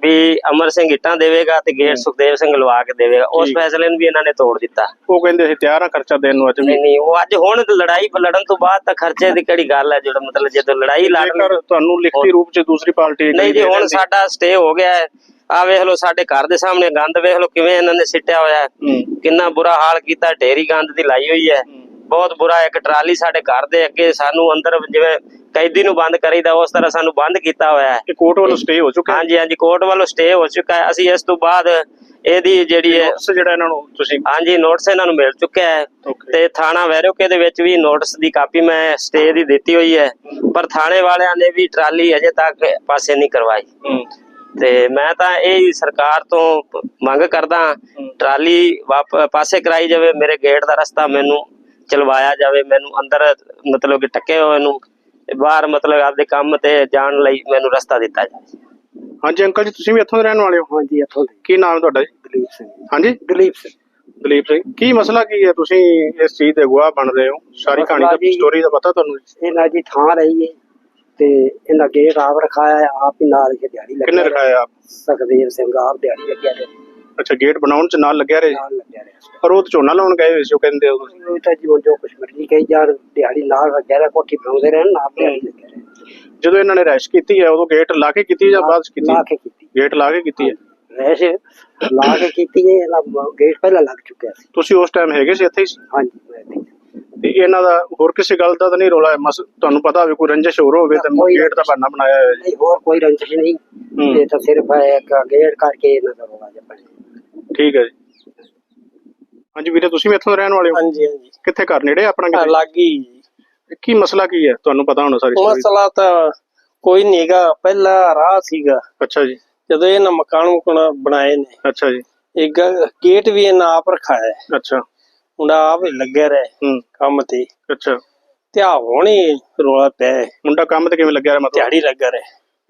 ਵੀ ਅਮਰ ਸਿੰਘ ਇੱਟਾਂ ਦੇਵੇਗਾ ਤੇ ਗੇਟ ਸੁਖਦੇਵ ਸਿੰਘ ਲਵਾ ਕੇ ਦੇਵੇਗਾ। ਉਸ। ਫੈਸਲੇ ਨੂੰ ਵੀ ਇਹਨਾਂ ਨੇ ਤੋੜ ਦਿੱਤਾ। ਉਹ ਕਹਿੰਦੇ ਅਸੀਂ ਤਿਆਰ ਆ ਖਰਚਾ ਦੇਣ ਨੂੰ ਅੱਜ ਵੀ। ਨਹੀਂ ਨਹੀਂ ਉਹ ਅੱਜ ਹੁਣ ਲੜਾਈ ਲੜਨ ਤੋਂ ਬਾਅਦ ਤਾਂ ਖਰਚੇ ਦੀ ਕਿਹੜੀ ਗੱਲ ਹੈ ਜਿਹੜਾ ਮਤਲਬ ਜਦੋਂ ਲੜਾਈ ਲੜ ਜੇਕਰ ਤੁਹਾਨੂੰ ਲਿਖਤੀ ਰੂਪ ਚ ਦੂਸਰੀ ਪਾਰਟੀ ਨਹੀਂ ਜੀ ਹੁਣ ਸਾਡਾ ਸਟੇ ਹੋ ਗਿਆ ਹੈ। ਆ ਵੇਖ ਲਓ ਸਾਡੇ ਘਰ ਦੇ ਸਾਹਮਣੇ ਗੰਦ ਵੇਖ ਲਓ ਕਿਵੇਂ ਇਹਨਾਂ ਨੇ ਸਿੱਟਿਆ ਹੋਇਆ ਹੂੰ। ਕਿੰਨਾ ਬੁਰਾ ਹਾਲ ਕੀਤਾ ਢੇਰੀ ਗੰਦ ਦੀ ਲਾਈ ਹੋਈ ਹੈ। ਬਹੁਤ ਬੁਰਾ ਇੱਕ ਟਰਾਲੀ ਸਾਡੇ ਘਰ ਦੇ ਅੱਗੇ ਸਾਨੂੰ ਅੰਦਰ ਜਿਵੇਂ ਕੈਦੀ ਨੂੰ ਬੰਦ ਕਰੀਦਾ ਉਸ ਤਰ੍ਹਾਂ ਸਾਨੂੰ ਬੰਦ ਕੀਤਾ ਹੋਇਆ ਹੈ। ਕੋਰਟ ਵੱਲੋਂ ਸਟੇ ਹੋ ਚੁੱਕਾ ਹੈ? ਹਾਂਜੀ ਹਾਂਜੀ ਕੋਰਟ ਵੱਲੋਂ ਸਟੇ ਹੋ ਚੁੱਕਾ ਹੈ। ਅਸੀਂ ਇਸ ਤੋਂ ਬਾਅਦ ਇਹਦੀ ਜਿਹੜੀ ਹੈ ਨੋਟਿਸ ਜਿਹੜਾ ਇਹਨਾਂ ਨੂੰ ਤੁਸੀਂ ਹਾਂਜੀ ਨੋਟਿਸ ਇਹਨਾਂ ਨੂੰ ਮਿਲ ਚੁੱਕਿਆ ਹੈ. ਤੇ ਥਾਣਾ ਵੈਰੋਕੇ ਦੇ ਵਿੱਚ ਵੀ ਨੋਟਿਸ ਦੀ ਕਾਪੀ ਮੈਂ ਸਟੇ ਦੀ ਦਿੱਤੀ ਹੋਈ ਹੈ। ਪਰ ਥਾਣੇ ਵਾਲਿਆਂ ਨੇ ਵੀ ਟਰਾਲੀ ਅਜੇ ਤੱਕ ਪਾਸੇ ਨਹੀਂ ਕਰਵਾਈ। ਤੇ ਮੈਂ ਤਾਂ ਇਹ ਸਰਕਾਰ ਤੋਂ ਮੰਗ ਕਰਦਾ ਟਰਾਲੀ ਪਾਸੇ ਕਰਾਈ ਜਾਵੇ। ਮੇਰੇ ਗੇਟ ਦਾ ਰਸਤਾ ਮੈਨੂੰ ਚਲਵਾਇਆ ਜਾਵੇ ਮੈਨੂੰ ਅੰਦਰ ਮਤਲਬ ਕਿ ਟੱਕੇ ਹੋਏ ਨੂੰ ਤੇ ਬਾਹਰ ਮਤਲਬ ਆਪਦੇ ਕੰਮ ਤੇ ਜਾਣ ਲਈ ਮੈਨੂੰ ਰਸਤਾ ਦਿੱਤਾ ਜਾਵੇ। ਹਾਂਜੀ ਅੰਕਲ ਜੀ ਤੁਸੀਂ ਵੀ ਇੱਥੋਂ ਦੇ ਰਹਿਣ ਵਾਲੇ ਹੋ? ਹਾਂਜੀ ਇੱਥੋਂ ਦੇ। ਕੀ ਨਾਮ ਤੁਹਾਡਾ ਜੀ? ਦਲੀਪ ਸਿੰਘ। ਹਾਂਜੀ? ਦਲੀਪ ਸਿੰਘ। ਦਲੀਪ ਸਿੰਘ। ਕੀ ਮਸਲਾ ਕੀ ਹੈ? ਤੁਸੀਂ ਇਸ ਚੀਜ਼ ਦੇ ਗਵਾਹ ਬਣ ਰਹੇ ਹੋ। ਸਾਰੀ ਕਹਾਣੀ ਦਾ ਜੀ- ਸਟੋਰੀ ਦਾ ਪਤਾ ਤੁਹਾਨੂੰ? ਇਹਨਾਂ ਦੀ ਥਾਂ ਰਹੀ ਹੈ ਤੇ ਇਹਨਾਂ ਗੇਟ ਆਪ ਰਖਾਇਆ ਆਪ ਹੀ ਨਾਲ ਹੀ ਦਿਹਾੜੀ ਕਿੰਨੇ ਲੱਗਿਆ ਰਖਾਇਆ ਆਪ? ਸੁਖਦੇਵ ਸਿੰਘ ਆਪ ਦਿਹਾੜੀ ਲੱਗਿਆ ਰਿਹਾ ਅੱਛਾ ਗੇਟ ਬਣਾਉਣ ਚ ਨਾਲ ਲੱਗਿਆ ਰਹੇ? ਨਾਲ ਲੱਗਿਆ ਰਿਹਾ ਪਰ ਉਹ ਤਾਂ ਝੋਨਾ ਲਾਉਣ ਗਏ ਹੋਏ ਸੀ ਉਹ ਕਹਿੰਦੇ ਉਹ ਉਹ ਤਾਂ ਜਿਉਂ ਜੋ ਕੁਛ ਮਰਜ਼ੀ ਕਹੀ ਜਾਣ ਦਿਹਾੜੀ ਲੱਗਿਆ ਰਿਹਾ ਕੋਠੀ ਬਣਾਉਂਦੇ ਰਹਿਣ ਨਾਲ ਦਿਹਾੜੀ ਲੱਗਿਆ ਰਿਹਾ। ਜਦੋਂ ਇਹਨਾਂ ਨੇ ਰੈਸ਼ ਕੀਤੀ ਹੈ ਉਦੋਂ ਗੇਟ ਲਾ ਕੇ ਕੀਤੀ ਜਾਂ ਬਾਅਦ ਚ ਕੀਤੀ? ਲਾ ਕੇ ਕੀਤੀ। ਗੇਟ ਲਾ ਕੇ ਕੀਤੀ ਹੈ? ਵੈਸੇ ਲਾ ਕੇ ਕੀਤੀ ਹੈ ਇਹਨਾਂ ਗੇਟ ਪਹਿਲਾਂ ਲੱਗ ਚੁੱਕਿਆ ਸੀ। ਤੁਸੀਂ ਉਸ ਟਾਈਮ ਹੈਗੇ ਸੀ ਇੱਥੇ ਹੀ ਸੀ? ਹਾਂਜੀ ਮੈਂ ਇੱਥੇ। ਤੇ ਇਹਨਾਂ ਦਾ ਹੋਰ ਕਿਸੇ ਗੱਲ ਦਾ ਤਾਂ ਨਹੀਂ ਰੋਲਾ ਹੈ? ਮਸ ਤੁਹਾਨੂੰ ਪਤਾ ਹੋਵੇ ਕੋਈ ਰੰਜਿਸ਼ ਹੋਰ ਹੋਵੇ ਤੇ ਕੋਈ ਗੇਟ ਦਾ ਬਹਾਨਾ ਬਣਾਇਆ ਹੋਇਆ ਜੀ। ਨਹੀਂ ਹੋਰ ਕੋਈ ਰੰਜਿਸ਼ ਨਹੀਂ। ਹੂੰ। ਇਹ ਤਾਂ ਸਿਰਫ ਇੱਕ ਗੇਟ ਕਰਕੇ ਇਹਨਾਂ ਦਾ ਰੋਲਾ ਜਿਹਾ ਬਣਿਆ। ਠੀਕ ਹੈ ਜੀ। ਹਾਂਜੀ ਵੀਰੇ ਤੁਸੀਂ ਵੀ ਇੱਥੋਂ ਦੇ ਰਹਿਣ ਵਾਲੇ ਹੋ? ਹਾਂਜੀ ਹਾਂਜੀ। ਕਿੱਥੇ ਘਰ ਨੇੜੇ ਆਪਣਾ ਕਿਤੇ? ਲੱਗੀ ਕੀ ਮਸਲਾ ਕੀ ਹੈ? ਤੁਹਾਨੂੰ ਪਤਾ ਹੋਣਾ ਸਾਰੀ story। ਮਸਲਾ ਤਾਂ ਕੋਈ ਨਹੀਂਗਾ ਪਹਿਲਾ ਰਾਹ ਸੀਗਾ। ਅੱਛਾ ਜੀ। ਜਦੋਂ ਇਹਨਾਂ ਮਕਾਨ ਮੁਕਣ ਬਣਾਏ ਨੇ ਅੱਛਾ ਜੀ। ਇੱਕ ਗੇਟ ਵੀ ਇਹਨਾਂ ਆਪ ਰਖਾਇਆ ਹੈ। ਅੱਛਾ। ਮੁੰਡਾ ਆਪ ਹੀ ਲੱਗਿਆ ਰਹੇ ਹੂੰ ਕੰਮ ਤੇ। ਅੱਛਾ। ਤੇ ਆ ਹੁਣੀ ਰੋਲਾ ਪਿਆ ਹੈ, ਮੁੰਡਾ ਕੰਮ ਤੇ ਕਿਵੇਂ ਲੱਗਿਆ ਰਿਹਾ ਮਤਲਬ? ਦਿਹਾੜੀ ਲੱਗਾ ਰਹੇ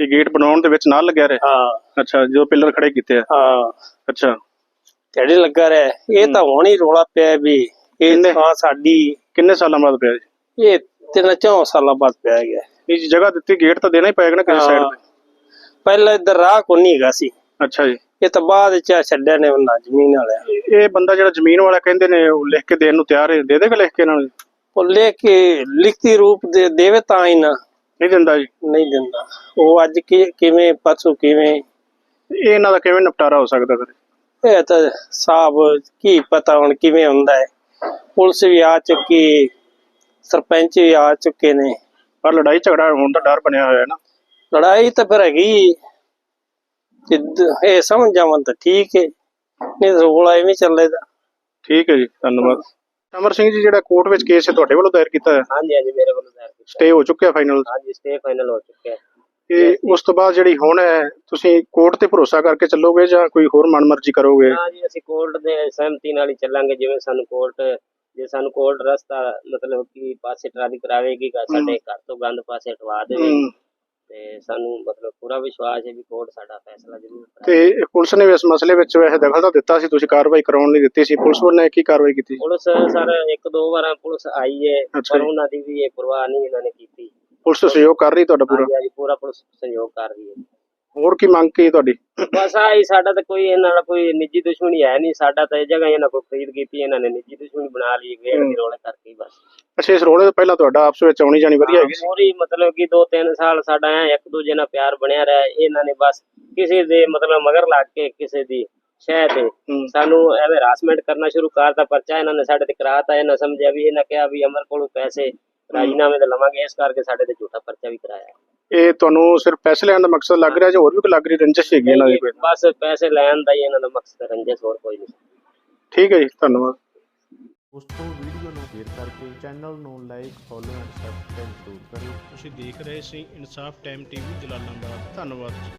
ਇਹ ਗੇਟ ਬਣਾਉਣ ਦੇ ਵਿੱਚ ਨਾਲ ਲੱਗਿਆ ਰਿਹਾ? ਹਾਂ। ਅੱਛਾ ਜੋ ਪਿੱਲਰ ਖੜੇ ਕੀਤੇ ਆ। ਹਾਂ। ਅੱਛਾ। ਦਿਹਾੜੀ ਲੱਗਾ ਰਿਹਾ? ਇਹ ਤਾਂ ਹੁਣੀ ਰੋਲਾ ਪਿਆ ਹੈ ਵੀ ਇਹ ਕਿੰਨੇ? ਥਾਂ ਸਾਡੀ ਕਿੰਨੇ ਸਾਲਾਂ ਬਾਅਦ ਪਿਆ ਜੀ ਇਹ ਤਿੰਨ ਚੌ ਸਾਲਾਂ ਬਾਅਦ ਪਿਆ ਗਿਆ। ਇਹ ਜੀ ਜਗ੍ਹਾ ਦਿੱਤੀ ਗੇਟ ਤਾਂ ਦੇਣਾ ਹੀ ਪਏਗਾ ਨਾ ਕਿਸੇ ਸਾਈਡ ਹਾਂ। ਤੇ? ਪਹਿਲਾਂ ਇੱਧਰ ਰਾਹ ਕੋ ਨਹੀਂ ਹੈਗਾ ਸੀ। ਅੱਛਾ ਜੀ। ਇਹ ਤਾਂ ਬਾਅਦ ਚ ਛੱਡਿਆ ਨੇ ਉਹਨਾਂ ਜ਼ਮੀਨ ਵਾਲਿਆਂ ਇਹ- ਇਹ ਬੰਦਾ ਜਿਹੜਾ ਜ਼ਮੀਨ ਵਾਲਾ ਕਹਿੰਦੇ ਨੇ ਉਹ ਲਿਖ ਕੇ ਦੇਣ ਨੂੰ ਤਿਆਰ ਹੈ? ਦੇ ਦੇਗਾ ਲਿਖ ਕੇ ਇਹਨਾਂ ਨੂੰ? ਉਹ ਲੈ ਕੇ ਲਿਖਤੀ ਰੂਪ ਦੇ ਦੇਵੇ ਤਾਂ ਹੀ ਨਾ। ਨਹੀਂ ਦਿੰਦਾ ਜੀ। ਨਹੀਂ ਦਿੰਦਾ। ਉਹ ਅੱਜ ਕਿ- ਕਿਵੇਂ ਪਰਸੋਂ ਕਿਵੇਂ? ਇਹ ਇਹਨਾਂ ਦਾ ਕਿਵੇਂ ਨਿਪਟਾਰਾ ਹੋ ਸਕਦਾ ਫਿਰ? ਇਹ ਤਾਂ ਸਾਬ ਕੀ ਪਤਾ ਹੁਣ ਕਿਵੇਂ ਹੁੰਦਾ ਹੈ? ਪੁਲਿਸ ਵੀ ਆ ਚੁੱਕੀ ਸਰਪੰਚ ਵੀ ਆ ਚੁੱਕੇ ਨੇ। ਪਰ ਲੜਾਈ ਝਗੜਾ ਹੋਣ ਦਾ ਡਰ ਬਣਿਆ ਹੋਇਆ ਹੈ ਨਾ। ਲੜਾਈ ਤਾਂ ਫਿਰ ਹੈਗੀ। ਤੇ ਇਹ ਸਮਝ ਜਾਵਨ ਤਾਂ ਠੀਕ ਹੈ ਨਹੀਂ ਤਾਂ ਰੋਲਾ ਐਵੇਂ ਚੱਲੇਗਾ ਠੀਕ ਹੈ ਜੀ ਧੰਨਵਾਦ। ਅਮਰ ਸਿੰਘ ਜੀ ਜਿਹੜਾ ਕੋਰਟ ਵਿੱਚ ਕੇਸ ਹੈ ਤੁਹਾਡੇ ਵੱਲੋਂ ਦਾਇਰ ਕੀਤਾ ਹੈ? ਹਾਂਜੀ ਹਾਂਜੀ ਮੇਰੇ ਵੱਲੋਂ ਦਾਇਰ ਕੀਤਾ ਸਟੇ ਹੋ ਚੁੱਕਿਆ ਫਾਈਨਲ ਹਾਂਜੀ ਸਟੇ ਫਾਈਨਲ ਹੋ ਚੁੱਕਿਆ ਇਹ ਉਸ ਤੋਂ ਬਾਅਦ ਜਿਹੜੀ ਹੁਣ ਹੈ ਤੁਸੀਂ ਕੋਰਟ ਤੇ ਭਰੋਸਾ ਕਰਕੇ ਚੱਲੋਗੇ ਜਾਂ ਕੋਈ ਹੋਰ ਮਨਮਰਜ਼ੀ ਕਰੋਗੇ? ਹਾਂ ਜੀ ਅਸੀਂ ਕੋਰਟ ਦੇ ਸਹਿਮਤੀ ਨਾਲ ਹੀ ਚੱਲਾਂਗੇ ਜਿਵੇਂ ਸਾਨੂੰ ਕੋਰਟ ਜੇ ਸਾਨੂੰ ਕੋਰਟ ਰਸਤਾ ਮਤਲਬ ਕਿ ਪਾਸੇ ਟਰਾਲੀ ਕਰਾਵੇਗੀ ਸਾਡੇ ਘਰ ਤੋਂ ਗੰਦ ਪਾਸੇ ਹਟਵਾ ਦੇਵੇ। ਤੇ ਸਾਨੂੰ ਮਤਲਬ ਪੂਰਾ ਵਿਸ਼ਵਾਸ ਹੈ ਵੀ ਕੋਰਟ ਸਾਡਾ ਫੈਸਲਾ ਜ਼ਰੂਰ ਤੇ ਪੁਲਿਸ ਨੇ ਇਸ ਮਸਲੇ ਵਿੱਚ ਵੈਸੇ ਦਖਲ ਤਾਂ ਦਿੱਤਾ ਸੀ ਤੁਸੀਂ ਕਾਰਵਾਈ ਕਰਾਉਣ ਨਹੀਂ ਦਿੱਤੀ ਸੀ ਪੁਲਿਸ ਨੇ ਕੀ ਕਾਰਵਾਈ ਕੀਤੀ ਪੁਲਿਸ ਸਰ ਇੱਕ ਦੋ ਵਾਰਾਂ ਪੁਲਿਸ ਆਈ ਹੈ ਪਰ। ਉਹਨਾਂ ਦੀ ਵੀ ਇਹ ਪਰਵਾਹ ਨਹੀਂ ਇਹਨਾਂ ਨੇ ਕੀਤੀ। ਪੁਲਿਸ ਸਹਿਯੋਗ ਕਰ ਰਹੀ ਤੁਹਾਡਾ ਪੂਰਾ? ਹਾਂਜੀ ਹਾਂਜੀ ਪੂਰਾ ਪੁਲਿਸ ਸਹਿਯੋਗ ਕਰ ਰਹੀ ਹੈ ਹੋਰ ਕੀ ਮੰਗ ਕੀ ਹੈ ਤੁਹਾਡੀ? ਬਸ ਆਹੀ ਸਾਡਾ ਤਾਂ ਕੋਈ ਇਹਨਾਂ ਨਾਲ ਕੋਈ ਨਿੱਜੀ ਦੁਸ਼ਮਣੀ ਹੈ ਨਹੀਂ। ਸਾਡਾ ਤਾਂ ਇਹ ਜਗ੍ਹਾ ਇਹਨਾਂ ਕੋਲ ਖਰੀਦ ਕੀਤੀ ਇਹਨਾਂ ਨੇ ਨਿੱਜੀ ਦੁਸ਼ਮਣੀ ਬਣਾ ਲਈ ਗੇੜ ਦੇ ਰੋਲੇ ਕਰਕੇ ਹੀ ਬਸ। ਅੱਛਾ ਇਸ ਰੋਲੇ ਤੋਂ ਪਹਿਲਾਂ ਤੁਹਾਡਾ ਆਪਸ ਵਿੱਚ ਆਉਣੀ ਜਾਣੀ ਵਧੀਆ ਹੈਗੀ ਸੀ? ਪੂਰੀ ਮਤਲਬ ਕਿ 2-3 ਸਾਲ ਸਾਡਾ ਐਂ ਇੱਕ ਦੂਜੇ ਨਾਲ ਪਿਆਰ ਬਣਿਆ ਰਿਹਾ। ਇਹਨਾਂ ਨੇ ਬਸ ਕਿਸੇ ਦੇ ਮਤਲਬ ਮਗਰ ਲੱਗ ਕੇ ਕਿਸੇ ਦੀ ਸ਼ਹਿ ਤੇ ਹੂੰ। ਸਾਨੂੰ ਐਵੇਂ ਹਰਾਸਮੈਂਟ ਕਰਨਾ ਸ਼ੁਰੂ ਕਰਤਾ ਪਰਚਾ ਇਹਨਾਂ ਨੇ ਸਾਡੇ ਤੇ ਕਰਾਤਾ। ਇਹਨਾਂ ਸਮਝਿਆ ਵੀ ਇਹਨਾਂ ਕਿਹਾ ਵੀ ਅਮਰ ਕੋਲੋਂ ਪੈਸੇ ਰਾਜੀਨਾਮੇ ਤੇ ਲਵਾਂਗੇ ਇਸ ਕਰਕੇ ਸਾਡੇ ਤੇ ਝੂਠਾ ਪਰਚਾ ਵੀ ਕਰਾਇਆ। ਇਹ ਤੁਹਾਨੂੰ ਸਿਰਫ ਪੈਸੇ ਲੈਣ ਦਾ ਮਕਸਦ ਲੱਗ ਰਿਹਾ ਜਾਂ ਹੋਰ ਵੀ ਕੋਈ ਲੱਗ ਰਹੀ ਰੰਜਿਸ਼ ਹੈਗੀ ਇਹਨਾਂ ਦੀ ਕੋਈ? ਬਸ ਪੈਸੇ ਲੈਣ ਦਾ ਹੀ ਇਹਨਾਂ ਦਾ ਮਕਸਦ ਰੰਜਸ ਹੋਰ ਕੋਈ ਨਹੀਂ। ਠੀਕ ਹੈ ਜੀ ਧੰਨਵਾਦ। ਦੋਸਤੋ ਵੀਡੀਓ ਨੂੰ ਸ਼ੇਅਰ ਕਰਕੇ ਚੈਨਲ ਨੂੰ ਲਾਈਕ ਫੋਲੋ ਐਂਡ ਸਬਸਕ੍ਰਾਈਬ ਜ਼ਰੂਰ ਕਰਿਓ। ਤੁਸੀਂ ਦੇਖ ਰਹੇ ਸੀ ਇਨਸਾਫ ਟਾਈਮ ਟੀਵੀ ਜਲਾਲਾਬਾਦ। ਧੰਨਵਾਦ।